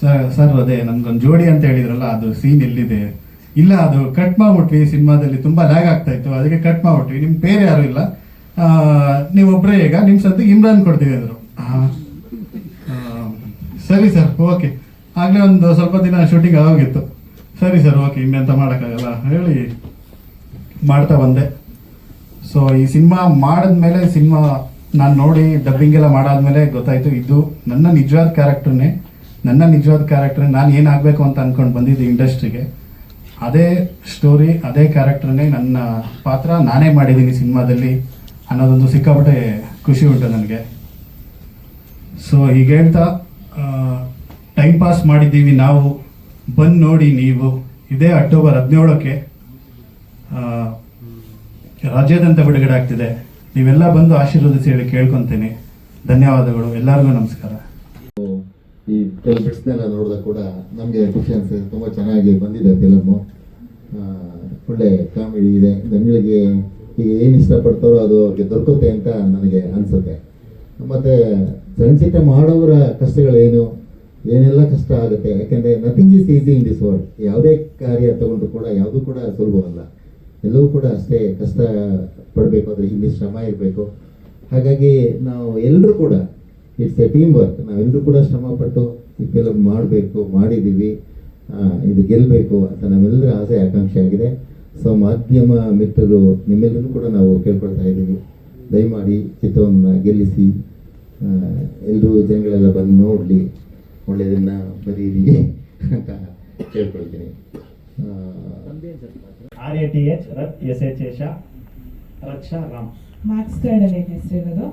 ಸರ್ ಸರ್, ಅದೇ, ನಮ್ಗೊಂದು ಜೋಡಿ ಅಂತ ಹೇಳಿದ್ರಲ್ಲ, ಅದು ಸೀನ್ ಎಲ್ಲಿದೆ? ಇಲ್ಲ, ಅದು ಕಟ್ ಮಾಡ್ಬಿಟ್ವಿ, ಸಿನಿಮಾದಲ್ಲಿ ತುಂಬಾ ಲ್ಯಾಗ್ ಆಗ್ತಾ ಇತ್ತು, ಅದಕ್ಕೆ ಕಟ್ ಮಾಡ್ಬಿಟ್ವಿ. ನಿಮ್ ಬೇರೆ ಯಾರು ಇಲ್ಲ? ನೀವೊಬ್ಬರೇ ಈಗ, ನಿಮ್ ಸದ್ದು ಇಮ್ರಾನ್ ಕೊಡ್ತೀವಿ ಅಂದ್ರು. ಸರಿ ಸರ್, ಓಕೆ. ಆಗ್ಲೇ ಒಂದು ಸ್ವಲ್ಪ ದಿನ ಶೂಟಿಂಗ್ ಆಗೋಗಿತ್ತು. ಸರಿ ಸರ್, ಓಕೆ, ಇನ್ನೆಂತ ಮಾಡೋಕ್ಕಾಗಲ್ಲ? ಹೇಳಿ, ಮಾಡ್ತಾ ಬಂದೆ. ಸೊ ಈ ಸಿನಿಮಾ ಮಾಡಿದ್ಮೇಲೆ, ಸಿನಿಮಾ ನಾನು ನೋಡಿ ಡಬ್ಬಿಂಗ್ ಎಲ್ಲ ಮಾಡಾದ್ಮೇಲೆ ಗೊತ್ತಾಯ್ತು, ಇದು ನನ್ನ ನಿಜವಾದ ಕ್ಯಾರೆಕ್ಟರ್ನೇ ನನ್ನ ನಿಜವಾದ ಕ್ಯಾರೆಕ್ಟರ್ ನಾನು ಏನಾಗಬೇಕು ಅಂತ ಅಂದ್ಕೊಂಡು ಬಂದಿದ್ದೆ ಇಂಡಸ್ಟ್ರಿಗೆ, ಅದೇ ಸ್ಟೋರಿ ಅದೇ ಕ್ಯಾರೆಕ್ಟರ್ನೇ ನನ್ನ ಪಾತ್ರ ನಾನೇ ಮಾಡಿದ್ದೀನಿ ಸಿನಿಮಾದಲ್ಲಿ ಅನ್ನೋದೊಂದು ಸಿಕ್ಕಾಪಟ್ಟೆ ಖುಷಿ ಉಂಟು ನನಗೆ. ಸೊ ಹೀಗೆ ಹೇಳ್ತಾ ಟೈಮ್ ಪಾಸ್ ಮಾಡಿದ್ದೀವಿ ನಾವು, ಬಂದು ನೋಡಿ ನೀವು. ಇದೇ ಅಕ್ಟೋಬರ್ ಹದಿನೇಳಕ್ಕೆ ರಾಜ್ಯಾದ್ಯಂತ ಬಿಡುಗಡೆ ಆಗ್ತಿದೆ. ನೀವೆಲ್ಲ ಬಂದು ಆಶೀರ್ವದಿಸಿ ಹೇಳಿ ಕೇಳ್ಕೊತೀನಿ. ಧನ್ಯವಾದಗಳು, ಎಲ್ಲರಿಗೂ ನಮಸ್ಕಾರ. ಈ ಕೆಲವು ಬಿಟ್ಸ್ನೆಲ್ಲ ನೋಡಿದಾಗ ಕೂಡ ನಮಗೆ ಖುಷಿ ಅನಿಸ್ತದೆ ತುಂಬ ಚೆನ್ನಾಗಿ ಬಂದಿದೆ ಫಿಲಮು ಒಳ್ಳೆ ಕಾಮಿಡಿ ಇದೆ. ಜನಗಳಿಗೆ ಈಗ ಏನು ಇಷ್ಟಪಡ್ತಾರೋ ಅದು ಅವ್ರಿಗೆ ದೊರಕುತ್ತೆ ಅಂತ ನನಗೆ ಅನಿಸುತ್ತೆ. ಮತ್ತು ಚಲನಚಿತ್ರ ಮಾಡೋರ ಕಷ್ಟಗಳೇನು? ಏನೆಲ್ಲ ಕಷ್ಟ ಆಗುತ್ತೆ? ಯಾಕೆಂದರೆ nothing is easy in this world ಯಾವುದೇ ಕಾರ್ಯ ತಗೊಂಡ್ರು ಕೂಡ ಯಾವುದೂ ಕೂಡ ಸುಲಭವಲ್ಲ. ಎಲ್ಲವೂ ಕೂಡ ಅಷ್ಟೇ ಕಷ್ಟ ಪಡಬೇಕು ಅಂದರೆ ಇಲ್ಲಿ ಶ್ರಮ ಇರಬೇಕು. ಹಾಗಾಗಿ ನಾವು ಎಲ್ಲರೂ ಕೂಡ ಇಟ್ಸ್ ಎ ಟೀಮ್ ವರ್ಕ್ ನಾವೆಲ್ಲರೂ ಕೂಡ ಶ್ರಮಪಟ್ಟು ಈ ಫಿಲಮ್ ಮಾಡಬೇಕು ಮಾಡಿದ್ದೀವಿ ಇದು ಗೆಲ್ಲಬೇಕು ಅಂತ ನಮ್ಮೆಲ್ಲರ ಆಸೆ ಆಕಾಂಕ್ಷೆ ಆಗಿದೆ. ಸೊ ಮಾಧ್ಯಮ ಮಿತ್ರರು ನಿಮ್ಮೆಲ್ಲರೂ ಕೂಡ ನಾವು ಕೇಳ್ಕೊಳ್ತಾ ಇದ್ದೀವಿ. ದಯಮಾಡಿ ಚಿತ್ರವನ್ನು ಗೆಲ್ಲಿಸಿ ಎಲ್ಲರೂ ಜನಗಳೆಲ್ಲ ಬಂದು ನೋಡಲಿ. ಒಳ್ಳೆಯದನ್ನು ಬರೀರಿ ಅಂತ ಕೇಳ್ಕೊಳ್ತೀನಿ. ಆ, ಆರ್ ಎ ಟಿ ಎಚ್ ರತ್ ಎಸ್ ಎಚ್ ಎಶ ರಕ್ಷಾ ರಾಮ್. ಮಾರ್ಕ್ಸ್ ಕಾರ್ಡಲ್ಲಿ ಹೆಸರಿರೋದು.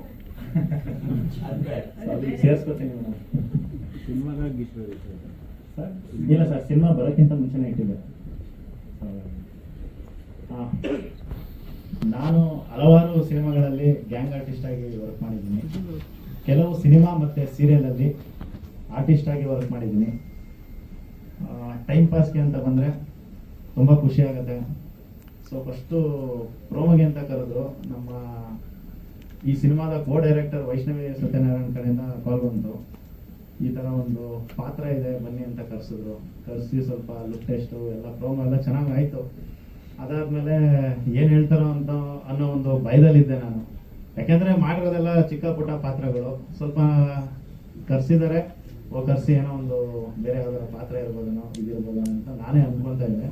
ಸರ್ ಇಲ್ಲ ಸರ್, ಸಿನಿಮಾ ಬರೋಕ್ಕಿಂತ ಮುಂಚೆನೇ ಇಟ್ಟಿದ್ದೆ. ನಾನು ಹಲವಾರು ಸಿನಿಮಾಗಳಲ್ಲಿ ಗ್ಯಾಂಗ್ ಆರ್ಟಿಸ್ಟ್ ಆಗಿ ವರ್ಕ್ ಮಾಡಿದ್ದೀನಿ. ಕೆಲವು ಸಿನಿಮಾ ಮತ್ತು ಸೀರಿಯಲಲ್ಲಿ ಆರ್ಟಿಸ್ಟ್ ಆಗಿ ವರ್ಕ್ ಮಾಡಿದ್ದೀನಿ. ಟೈಮ್ ಪಾಸ್ಗೆ ಅಂತ ಬಂದರೆ ತುಂಬ ಖುಷಿ ಆಗುತ್ತೆ. ಸೊ ಫಸ್ಟು ಪ್ರೋಮೋಗೆ ಅಂತ ಕರೆದು ನಮ್ಮ ಈ ಸಿನಿಮಾದ ಕೋ ಡೈರೆಕ್ಟರ್ ವೈಷ್ಣವಿ ಸತ್ಯನಾರಾಯಣ ಕಡೆಯಿಂದ ಕಾಲ್ ಬಂತು. ಈ ಥರ ಒಂದು ಪಾತ್ರ ಇದೆ, ಬನ್ನಿ ಅಂತ ಕರೆಸಿದ್ರು. ಕರೆಸಿ ಸ್ವಲ್ಪ ಲುಕ್ ಟೆಸ್ಟು ಎಲ್ಲ ಪ್ರೋಮೋ ಎಲ್ಲ ಚೆನ್ನಾಗಿ ಆಯಿತು ಅದಾದಮೇಲೆ ಏನು ಹೇಳ್ತಾರೋ ಅಂತ ಅನ್ನೋ ಒಂದು ಭಯದಲ್ಲಿದ್ದೆ ನಾನು. ಯಾಕೆಂದರೆ ಮಾಡಿರೋದೆಲ್ಲ ಚಿಕ್ಕ ಪುಟ್ಟ ಪಾತ್ರಗಳು. ಸ್ವಲ್ಪ ಕರೆಸಿದ್ದಾರೆ ಓ, ಕರೆಸಿ ಏನೋ ಒಂದು ಬೇರೆ ಯಾವ್ದಾರ ಪಾತ್ರ ಇರ್ಬೋದೇನೋ, ಇದಿರ್ಬೋದೇನೋ ಅಂತ ನಾನೇ ಅಂದ್ಕೊಳ್ತಾ ಇದ್ದೆ.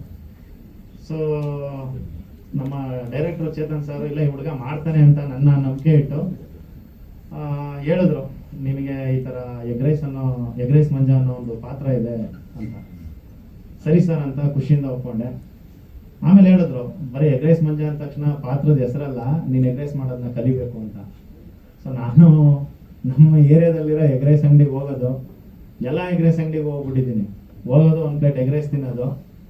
ಸೊ ನಮ್ಮ ಡೈರೆಕ್ಟರ್ ಚೇತನ್ ಸರ್ ಇಲ್ಲ ಈ ಹುಡುಗ ಮಾಡ್ತಾನೆ ಅಂತ ನನ್ನ ನಂಬಿಕೆ ಇಟ್ಟು ಹೇಳಿದ್ರು ನಿಮಗೆ ಈ ಥರ ಎಗ್ರೈಸ್ ಅನ್ನೋ, ಎಗ್ರೈಸ್ ಮಂಜ ಅನ್ನೋ ಒಂದು ಪಾತ್ರ ಇದೆ ಅಂತ. ಸರಿ ಸರ್ ಅಂತ ಖುಷಿಯಿಂದ ಒಪ್ಕೊಂಡೆ. ಆಮೇಲೆ ಹೇಳಿದ್ರು, ಬರೀ ಎಗ್ರೈಸ್ ಮಂಜ ಅಂದ ತಕ್ಷಣ ಪಾತ್ರದ ಹೆಸರಲ್ಲ, ನೀನು ಎಗ್ರೈಸ್ ಮಾಡೋದನ್ನ ಕಲಿಬೇಕು ಅಂತ. ಸೊ ನಾನು ನಮ್ಮ ಏರಿಯಾದಲ್ಲಿರೋ ಎಗ್ರೈಸ್ ಅಂಗಡಿಗೆ ಹೋಗೋದು, ಎಲ್ಲ ಎಗ್ರೈಸ್ ಅಂಗಡಿಗೆ ಹೋಗ್ಬಿಟ್ಟಿದ್ದೀನಿ. ಹೋಗೋದು ಒಂದು ಪ್ಲೇಟ್ ಎಗ್ರೈಸ್ ತಿನ್ನೋದು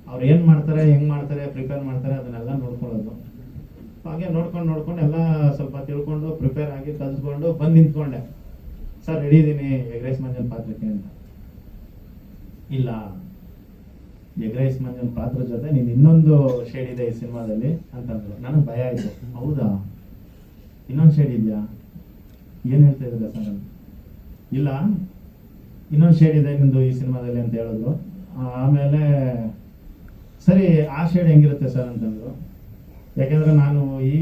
ಅವ್ರು ಏನು ಮಾಡ್ತಾರೆ, ಹೆಂಗೆ ಮಾಡ್ತಾರೆ ಪ್ರಿಪೇರ್ ಮಾಡ್ತಾರೆ, ಅದನ್ನೆಲ್ಲ ನೋಡ್ಕೊಳ್ಳೋದು. ಹಾಗೆ ನೋಡ್ಕೊಂಡು ನೋಡ್ಕೊಂಡು ಎಲ್ಲ ಸ್ವಲ್ಪ ತಿಳ್ಕೊಂಡು ಪ್ರಿಪೇರ್ ಆಗಿ ಕಲ್ತ್ಕೊಂಡು ಬಂದು ನಿಂತ್ಕೊಂಡೆ. ಸರ್ ರೆಡಿ ಇದ್ದೀನಿ ಎಗ್ ರೈಸ್ ಮಂಜನ್ ಪಾತ್ರಕ್ಕೆ ಅಂತ. ಇಲ್ಲ. ಎಗ್ ರೈಸ್ ಮಂಜನ್ ಪಾತ್ರ ಜೊತೆ ನೀನು ಇನ್ನೊಂದು ಶೇಡ್ ಇದೆ ಈ ಸಿನಿಮಾದಲ್ಲಿ ಅಂತಂದ್ರು ನನಗೆ ಭಯ ಆಯಿತು. ಹೌದಾ? ಇನ್ನೊಂದು ಶೇಡ್ ಇದೆಯಾ? ಏನು ಹೇಳ್ತಾ ಇದ್ದಾರೆ ಸರ್? ಇಲ್ಲ. ಇನ್ನೊಂದು ಶೇಡ್ ಇದೆ ನಿಂದು ಈ ಸಿನಿಮಾದಲ್ಲಿ ಅಂತ ಹೇಳಿದ್ರು ಆಮೇಲೆ ಸರಿ, ಆ ಶೇಡ್ ಹೆಂಗಿರುತ್ತೆ ಸರ್ ಅಂತಂದ್ರು. ಯಾಕೆಂದ್ರೆ ನಾನು ಈ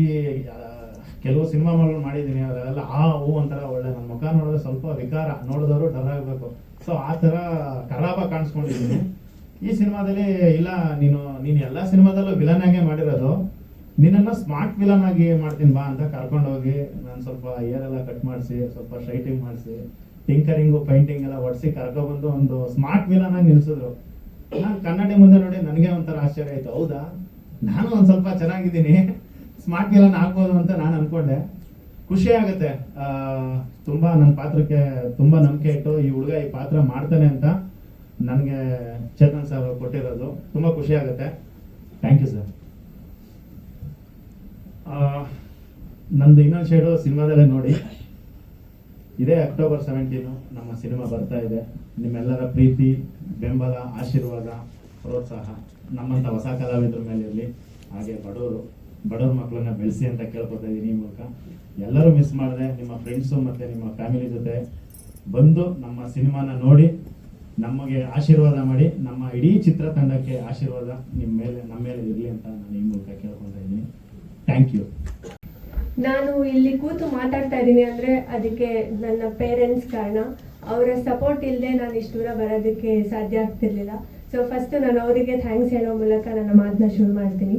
ಕೆಲವು ಸಿನಿಮಾಗಳು ಮಾಡಿದ್ದೀನಿ, ಅದೆಲ್ಲ ಆ ಹೂ ಒಂಥರ ಒಳ್ಳೆ ನನ್ನ ಮುಖ ನೋಡಿದ್ರೆ ಸ್ವಲ್ಪ ವಿಕಾರ ನೋಡಿದವರು ಡರ್ ಆಗಬೇಕು. ಸೊ ಆ ಥರ ಖರಾಬ ಕಾಣಿಸ್ಕೊಂಡಿದ್ದೀನಿ. ಈ ಸಿನಿಮಾದಲ್ಲಿ ಇಲ್ಲ, ನೀನು ನೀನು ಎಲ್ಲ ಸಿನಿಮಾದಲ್ಲೂ ವಿಲನ್ ಆಗೇ ಮಾಡಿರೋದು. ನಿನ್ನನ್ನು ಸ್ಮಾರ್ಟ್ ವಿಲನ್ ಆಗಿ ಮಾಡ್ತೀನಿ ಬಾ ಅಂತ ಕರ್ಕೊಂಡೋಗಿ ನಾನು ಸ್ವಲ್ಪ ಏರ್ ಎಲ್ಲ ಕಟ್ ಮಾಡಿಸಿ, ಸ್ವಲ್ಪ ಶೈಟಿಂಗ್ ಮಾಡಿಸಿ ಟಿಂಕರಿಂಗು ಪೈಂಟಿಂಗ್ ಎಲ್ಲ ಹೊಡ್ಸಿ ಕರ್ಕೊಬಂದು ಒಂದು ಸ್ಮಾರ್ಟ್ ವಿಲನ್ ಆಗಿ ನಿಲ್ಸಿದ್ರು. ನಾನು ಕನ್ನಡಿ ಮುಂದೆ ನೋಡಿ ನನಗೆ ಒಂಥರ ಆಶ್ಚರ್ಯ ಆಯ್ತು. ಹೌದಾ? ನಾನು ಒಂದು ಸ್ವಲ್ಪ ಚೆನ್ನಾಗಿದ್ದೀನಿ. ಸ್ಮಾರ್ಟ್ ವಿಲನ್ ಹಾಕ್ಬೋದು ಅಂತ ನಾನು ಅನ್ಕೊಂಡೆ. ಖುಷಿ ಆಗುತ್ತೆ. ತುಂಬಾ ನನ್ನ ಪಾತ್ರಕ್ಕೆ ತುಂಬಾ ನಂಬಿಕೆ ಇಟ್ಟು ಈ ಹುಡುಗ ಈ ಪಾತ್ರ ಮಾಡ್ತಾನೆ ಅಂತ ನನಗೆ ಚೇತನ್ ಸರ್ ಕೊಟ್ಟಿರೋದು. ತುಂಬಾ ಖುಷಿ ಆಗುತ್ತೆ. ಥ್ಯಾಂಕ್ ಯು ಸರ್ ನಂದು ಇನ್ನೊಂದು ಶೇಡು ಸಿನಿಮಾದಲ್ಲೇ ನೋಡಿ. ಇದೇ ಅಕ್ಟೋಬರ್ ಸೆವೆಂಟೀನು ನಮ್ಮ ಸಿನಿಮಾ ಬರ್ತಾ ಇದೆ. ನಿಮ್ಮೆಲ್ಲರ ಪ್ರೀತಿ ಬೆಂಬಲ, ಆಶೀರ್ವಾದ, ಪ್ರೋತ್ಸಾಹ ನಮ್ಮಂಥ ಹೊಸ ಕಲಾವಿದರ ಮೇಲೆ ಇರಲಿ. ಹಾಗೆ ಬಡವರು, ಬಡವ್ರ ಮಕ್ಕಳನ್ನ ಬೆಳೆಸಿ ಅಂತ ಕೇಳ್ಕೊತಾ ಇದ್ದೀನಿ ಈ ಮೂಲಕ. ಎಲ್ಲರೂ ಮಿಸ್ ಮಾಡಿದೆ, ನಿಮ್ಮ ಫ್ರೆಂಡ್ಸು ಮತ್ತು ನಿಮ್ಮ ಫ್ಯಾಮಿಲಿ ಜೊತೆ ಬಂದು ನಮ್ಮ ಸಿನಿಮಾನ ನೋಡಿ, ನಮಗೆ ಆಶೀರ್ವಾದ ಮಾಡಿ, ನಮ್ಮ ಇಡೀ ಚಿತ್ರತಂಡಕ್ಕೆ ಆಶೀರ್ವಾದ ನಿಮ್ಮ ಮೇಲೆ ನಮ್ಮ ಮೇಲೆ ಇರಲಿ ಅಂತ ನಾನು ಈ ಮೂಲಕ ಕೇಳ್ಕೊತಾ ಇದ್ದೀನಿ ಥ್ಯಾಂಕ್ ಯು ನಾನು ಇಲ್ಲಿ ಕೂತು ಮಾತಾಡ್ತಾ ಇದ್ದೀನಿ ಅಂದರೆ ಅದಕ್ಕೆ ನನ್ನ ಪೇರೆಂಟ್ಸ್ ಕಾರಣ. ಅವರ ಸಪೋರ್ಟ್ ಇಲ್ಲದೆ ನಾನು ಇಷ್ಟು ದೂರ ಬರೋದಕ್ಕೆ ಸಾಧ್ಯ ಆಗ್ತಿರ್ಲಿಲ್ಲ. ಸೊ ಫಸ್ಟ್ ನಾನು ಅವರಿಗೆ ಥ್ಯಾಂಕ್ಸ್ ಹೇಳೋ ಮೂಲಕ ನನ್ನ ಮಾತನ್ನ ಶುರು ಮಾಡ್ತೀನಿ.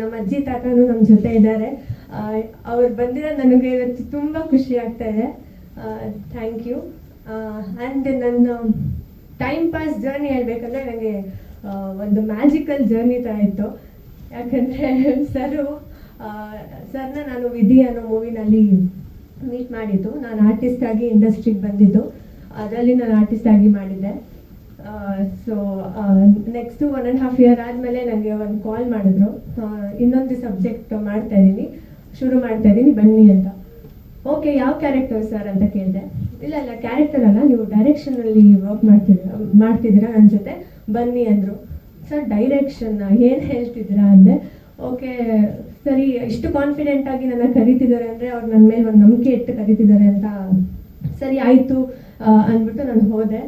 ನಮ್ಮ ಅಜ್ಜಿ, ತಾತನೂ ನಮ್ಮ ಜೊತೆ ಇದ್ದಾರೆ. ಅವ್ರು ಬಂದಿರೋ ನನಗೆ ಇವತ್ತು ತುಂಬ ಖುಷಿ ಆಗ್ತಾ ಇದೆ. ಥ್ಯಾಂಕ್ ಯು ಆ್ಯಂಡ್ ನನ್ನ ಟೈಮ್ ಪಾಸ್ ಜರ್ನಿ ಹೇಳ್ಬೇಕಂದ್ರೆ ನನಗೆ ಒಂದು ಮ್ಯಾಜಿಕಲ್ ಜರ್ನಿ ಥರ ಇತ್ತು. ಯಾಕಂದರೆ (laughs) ಸರು ಸರ್ನ ನಾನು ವಿಧಿ ಅನ್ನೋ ಮೂವಿನಲ್ಲಿ ಮೀಟ್ ಮಾಡಿದ್ದು. ನಾನು ಆರ್ಟಿಸ್ಟ್ ಆಗಿ ಇಂಡಸ್ಟ್ರಿಗೆ ಬಂದಿದ್ದು. ಅದರಲ್ಲಿ ನಾನು ಆರ್ಟಿಸ್ಟ್ ಆಗಿ ಮಾಡಿದ್ದೆ. So next one and half year ಆದಮೇಲೆ ನನಗೆ ಒಂದು ಕಾಲ್ ಮಾಡಿದ್ರು. ಇನ್ನೊಂದು ಸಬ್ಜೆಕ್ಟ್ ಮಾಡ್ತಾ ಇದ್ದೀನಿ. ಶುರು ಮಾಡ್ತಾ ಇದ್ದೀನಿ. ಬನ್ನಿ ಅಂತ. ಓಕೆ ಯಾವ ಕ್ಯಾರೆಕ್ಟರ್ ಸರ್ ಅಂತ ಕೇಳಿದೆ. ಇಲ್ಲ ಇಲ್ಲ ಕ್ಯಾರೆಕ್ಟರ್ ಅಲ್ಲ. ನೀವು ಡೈರೆಕ್ಷನಲ್ಲಿ ವರ್ಕ್ ಮಾಡ್ತಿದ್ದೀರಾ ಮಾಡ್ತಿದ್ದೀರಾ ನನ್ನ ಜೊತೆ? ಬನ್ನಿ ಅಂದರು. ಸರ್ ಡೈರೆಕ್ಷನ್ ಏನು ಹೇಳ್ತಿದ್ದೀರಾ ಅಂದೆ? ಓಕೆ ಸರಿ ಎಷ್ಟು ಕಾನ್ಫಿಡೆಂಟ್ ಆಗಿ ನನ್ನ ಕರಿತಿದ್ದಾರೆ ಅಂದ್ರೆ ಅವ್ರು ನನ್ನ ಮೇಲೆ ಒಂದು ನಂಬಿಕೆ ಇಟ್ಟು ಕರಿತಿದ್ದಾರೆ ಅಂತ ಸರಿ ಆಯ್ತು ಅಂದ್ಬಿಟ್ಟು ನಾನು ಹೋದೆ.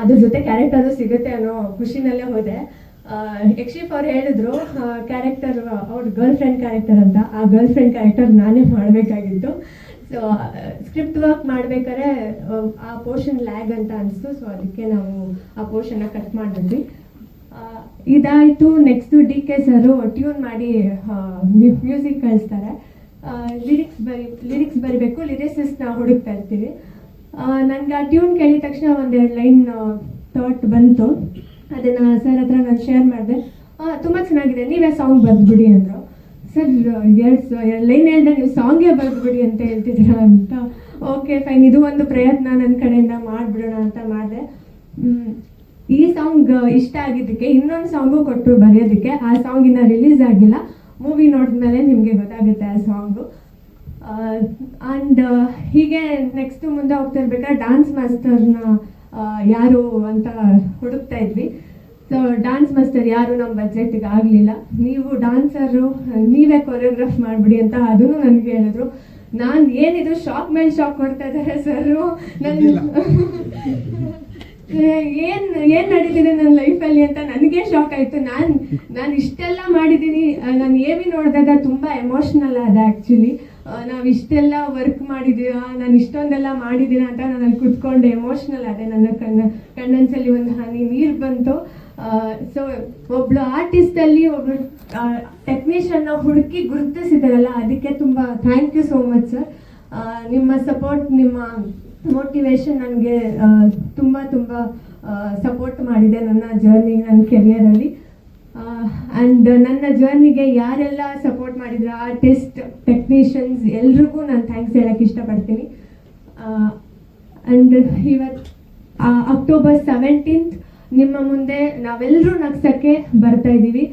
ಅದ್ರ ಜೊತೆ ಕ್ಯಾರೆಕ್ಟರು ಸಿಗುತ್ತೆ ಅನ್ನೋ ಖುಷಿನಲ್ಲೇ ಹೋದೆ. ಯಕ್ಷಿಫ್ ಅವ್ರು ಹೇಳಿದ್ರು ಕ್ಯಾರೆಕ್ಟರ್ ಅವ್ರ ಗರ್ಲ್ ಫ್ರೆಂಡ್ ಕ್ಯಾರೆಕ್ಟರ್ ಅಂತ. ಆ ಗರ್ಲ್ ಫ್ರೆಂಡ್ ಕ್ಯಾರೆಕ್ಟರ್ ನಾನೇ ಮಾಡಬೇಕಾಗಿತ್ತು. ಸೊ ಸ್ಕ್ರಿಪ್ಟ್ ವರ್ಕ್ ಮಾಡ್ಬೇಕಾದ್ರೆ ಆ, ಪೋರ್ಷನ್ ಲ್ಯಾಗ್ ಅಂತ ಅನಿಸ್ತು. ಸೊ ಅದಕ್ಕೆ ನಾವು ಆ ಪೋರ್ಷನ್ನ ಕಟ್ ಮಾಡಿದ್ವಿ. ಇದಾಯಿತು. Next D K sir tune ಮಾಡಿ ಮ್ಯೂಸಿಕ್ ಕಳಿಸ್ತಾರೆ. ಲಿರಿಕ್ಸ್ ಬರಿ ಲಿರಿಕ್ಸ್ ಬರಿಬೇಕು. ಲಿರಿಕ್ಸಸ್ನ ಹುಡುಕ್ತಾ ಇರ್ತೀವಿ. ನನಗೆ ಆ ಟ್ಯೂನ್ ಕೇಳಿದ ತಕ್ಷಣ ಒಂದೆರಡು ಲೈನ್ ಥಾಟ್ ಬಂತು. ಅದನ್ನು ಸರ್ ಹತ್ರ ನಾನು ಶೇರ್ ಮಾಡಿದೆ. ತುಂಬ ಚೆನ್ನಾಗಿದೆ. ನೀವೇ ಸಾಂಗ್ ಬರೆದ್ಬಿಡಿ ಅಂದರು. ಸರ್ ಎರಡು ಎರಡು ಲೈನ್ ಹೇಳಿದೆ, ನೀವು ಸಾಂಗೇ ಬರೆದ್ಬಿಡಿ ಅಂತ ಹೇಳ್ತಿದ್ದೀರಾ ಅಂತ. ಓಕೆ ಫೈನ್ ಇದು ಒಂದು ಪ್ರಯತ್ನ. ನನ್ನ ಕಡೆಯಿಂದ ಮಾಡಿಬಿಡೋಣ ಅಂತ ಮಾಡಿದೆ. ಈ ಸಾಂಗ್ ಇಷ್ಟ ಆಗಿದ್ದಕ್ಕೆ ಇನ್ನೊಂದು ಸಾಂಗು ಕೊಟ್ಟರು ಬರೆಯೋದಕ್ಕೆ ಆ ಸಾಂಗ್ ಇನ್ನೂ ರಿಲೀಸ್ ಆಗಿಲ್ಲ. ಮೂವಿ ನೋಡಿದ್ಮೇಲೆ ನಿಮಗೆ ಗೊತ್ತಾಗುತ್ತೆ ಆ ಸಾಂಗು ಆ್ಯಂಡ್ ಹೀಗೆ ನೆಕ್ಸ್ಟ್ ಮುಂದೆ ಹೋಗ್ತಾ ಇರ್ಬೇಕಾದ್ರೆ ಡಾನ್ಸ್ ಮಾಸ್ಟರ್ನ ಯಾರು ಅಂತ ಹುಡುಕ್ತಾ ಇದ್ವಿ. ಸೊ ಡಾನ್ಸ್ ಮಾಸ್ಟರ್ ಯಾರು ನಮ್ಮ ಬಜೆಟ್ಗೆ ಆಗಲಿಲ್ಲ. ನೀವು ಡಾನ್ಸರು ನೀವೇ ಕೊರಿಯೋಗ್ರಾಫ್ ಮಾಡಿಬಿಡಿ ಅಂತ ಅದನ್ನು ನನಗೆ ಹೇಳಿದ್ರು. ನಾನು ಏನಿದ್ರು ಶಾಕ್ ಮೇಲೆ ಶಾಕ್ ಕೊಡ್ತಾ ಇದ್ದಾರೆ ಸರು ಏನ್ ಏನ್ ನಡೀತಿದೆ ನನ್ನ ಲೈಫಲ್ಲಿ ಅಂತ ನನಗೆ ಶಾಕ್ ಆಯ್ತು. ನಾನು ನಾನು ಇಷ್ಟೆಲ್ಲ ಮಾಡಿದ್ದೀನಿ ನಾನು ಎ ವಿ ನೋಡಿದಾಗ ತುಂಬಾ ಎಮೋಷ್ನಲ್ ಆದ ಆ್ಯಕ್ಚುಲಿ ನಾವು ಇಷ್ಟೆಲ್ಲ ವರ್ಕ್ ಮಾಡಿದ್ದೀರಾ ನಾನು ಇಷ್ಟೊಂದೆಲ್ಲ ಮಾಡಿದ್ದೀರಾ ಅಂತ ನಾನು ಅಲ್ಲಿ ಕುತ್ಕೊಂಡು ಎಮೋಷ್ನಲ್ ಆದೆ ನನ್ನ ಕಣ್ಣ, ಕಣ್ಣನ್ಸಲ್ಲಿ ಒಂದು ಹನಿ ನೀರು ಬಂತು. ಸೊ ಒಬ್ಳು ಆರ್ಟಿಸ್ಟ್ ಅಲ್ಲಿ ಒಬ್ಳು ಟೆಕ್ನಿಷಿಯನ್ ಹುಡುಕಿ ಗುರುತಿಸಿದಾರಲ್ಲ ಅದಕ್ಕೆ ತುಂಬಾ thank you so much sir ನಿಮ್ಮ ಸಪೋರ್ಟ್ ನಿಮ್ಮ ಮೋಟಿವೇಶನ್ ನನಗೆ ತುಂಬ ತುಂಬ ಸಪೋರ್ಟ್ ಮಾಡಿದೆ ನನ್ನ ಜರ್ನಿ ನನ್ನ ಕೆರಿಯರಲ್ಲಿ ಆ್ಯಂಡ್ ನನ್ನ ಜರ್ನಿಗೆ ಯಾರೆಲ್ಲ ಸಪೋರ್ಟ್ ಮಾಡಿದ್ರು ಆರ್ಟಿಸ್ಟ್ ಟೆಕ್ನಿಷಿಯನ್ಸ್ ಎಲ್ರಿಗೂ ನಾನು ಥ್ಯಾಂಕ್ಸ್ ಹೇಳಕ್ಕೆ ಇಷ್ಟಪಡ್ತೀನಿ. ಆ್ಯಂಡ್ ಇವತ್ತು ಅಕ್ಟೋಬರ್ ಸೆವೆಂಟೀನ್ತ್ ನಿಮ್ಮ ಮುಂದೆ ನಾವೆಲ್ಲರೂ ನಗ್ಸೋಕ್ಕೆ ಬರ್ತಾ ಇದ್ದೀವಿ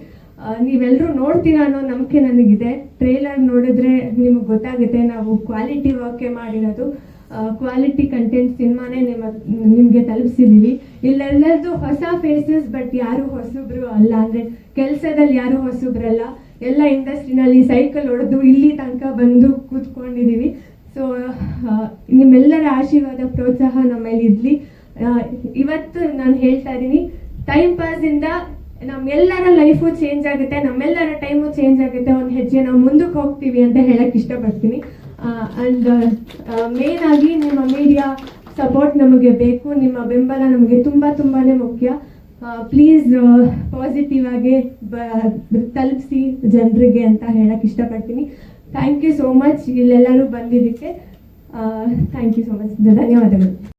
ನೀವೆಲ್ಲರೂ ನೋಡ್ತೀರಾ ಅನ್ನೋ ನಂಬಿಕೆ ನನಗಿದೆ. ಟ್ರೇಲರ್ ನೋಡಿದ್ರೆ ನಿಮಗೆ ಗೊತ್ತಾಗುತ್ತೆ, ನಾವು ಕ್ವಾಲಿಟಿ ವರ್ಕೇ ಮಾಡಿರೋದು. ಕ್ವಾಲಿಟಿ ಕಂಟೆಂಟ್ ಸಿನಿಮಾನೇ ನಿಮ್ಮ, ನಿಮಗೆ ತಲುಪಿಸಿದ್ದೀವಿ ಇಲ್ಲೆಲ್ಲರದು ಹೊಸ ಫೇಸಸ್ ಬಟ್ ಯಾರು ಹೊಸಬ್ರು ಅಲ್ಲ. ಅಂದರೆ ಕೆಲಸದಲ್ಲಿ ಯಾರು ಹೊಸಬ್ರಲ್ಲ. ಎಲ್ಲ ಇಂಡಸ್ಟ್ರಿನಲ್ಲಿ ಸೈಕಲ್ ಹೊಡೆದು ಇಲ್ಲಿ ತನಕ ಬಂದು ಕೂತ್ಕೊಂಡಿದ್ದೀವಿ ಸೊ ನಿಮ್ಮೆಲ್ಲರ ಆಶೀರ್ವಾದ, ಪ್ರೋತ್ಸಾಹ ನಮ್ಮ ಮೇಲೆ ಇರಲಿ. ಇವತ್ತು ನಾನು ಹೇಳ್ತಾ ಇದ್ದೀನಿ ಟೈಮ್ ಪಾಸಿಂದ ನಮ್ಮೆಲ್ಲರ ಲೈಫು ಚೇಂಜ್ ಆಗುತ್ತೆ. ನಮ್ಮೆಲ್ಲರ ಟೈಮು ಚೇಂಜ್ ಆಗುತ್ತೆ. ಒಂದು ಹೆಜ್ಜೆ ನಾವು ಮುಂದಕ್ಕೆ ಹೋಗ್ತೀವಿ ಅಂತ ಹೇಳಕ್ಕೆ ಇಷ್ಟಪಡ್ತೀನಿ. ಆ್ಯಂಡ್ ಮೇನ್ ಆಗಿ ನಿಮ್ಮ ಮೀಡಿಯಾ ಸಪೋರ್ಟ್ ನಮಗೆ ಬೇಕು, ನಿಮ್ಮ ಬೆಂಬಲ ನಮಗೆ ತುಂಬ ತುಂಬಾ ಮುಖ್ಯ. ಪ್ಲೀಸ್ ಪಾಸಿಟಿವ್ ಆಗಿ ತಲುಪಿಸಿ ಜನರಿಗೆ ಅಂತ ಹೇಳಕ್ಕೆ ಇಷ್ಟಪಡ್ತೀನಿ. ಥ್ಯಾಂಕ್ ಯು ಸೋ ಮಚ್ ಇಲ್ಲೆಲ್ಲರೂ ಬಂದಿದ್ದಕ್ಕೆ. ಥ್ಯಾಂಕ್ ಯು ಸೋ ಮಚ್ ಧನ್ಯವಾದಗಳು.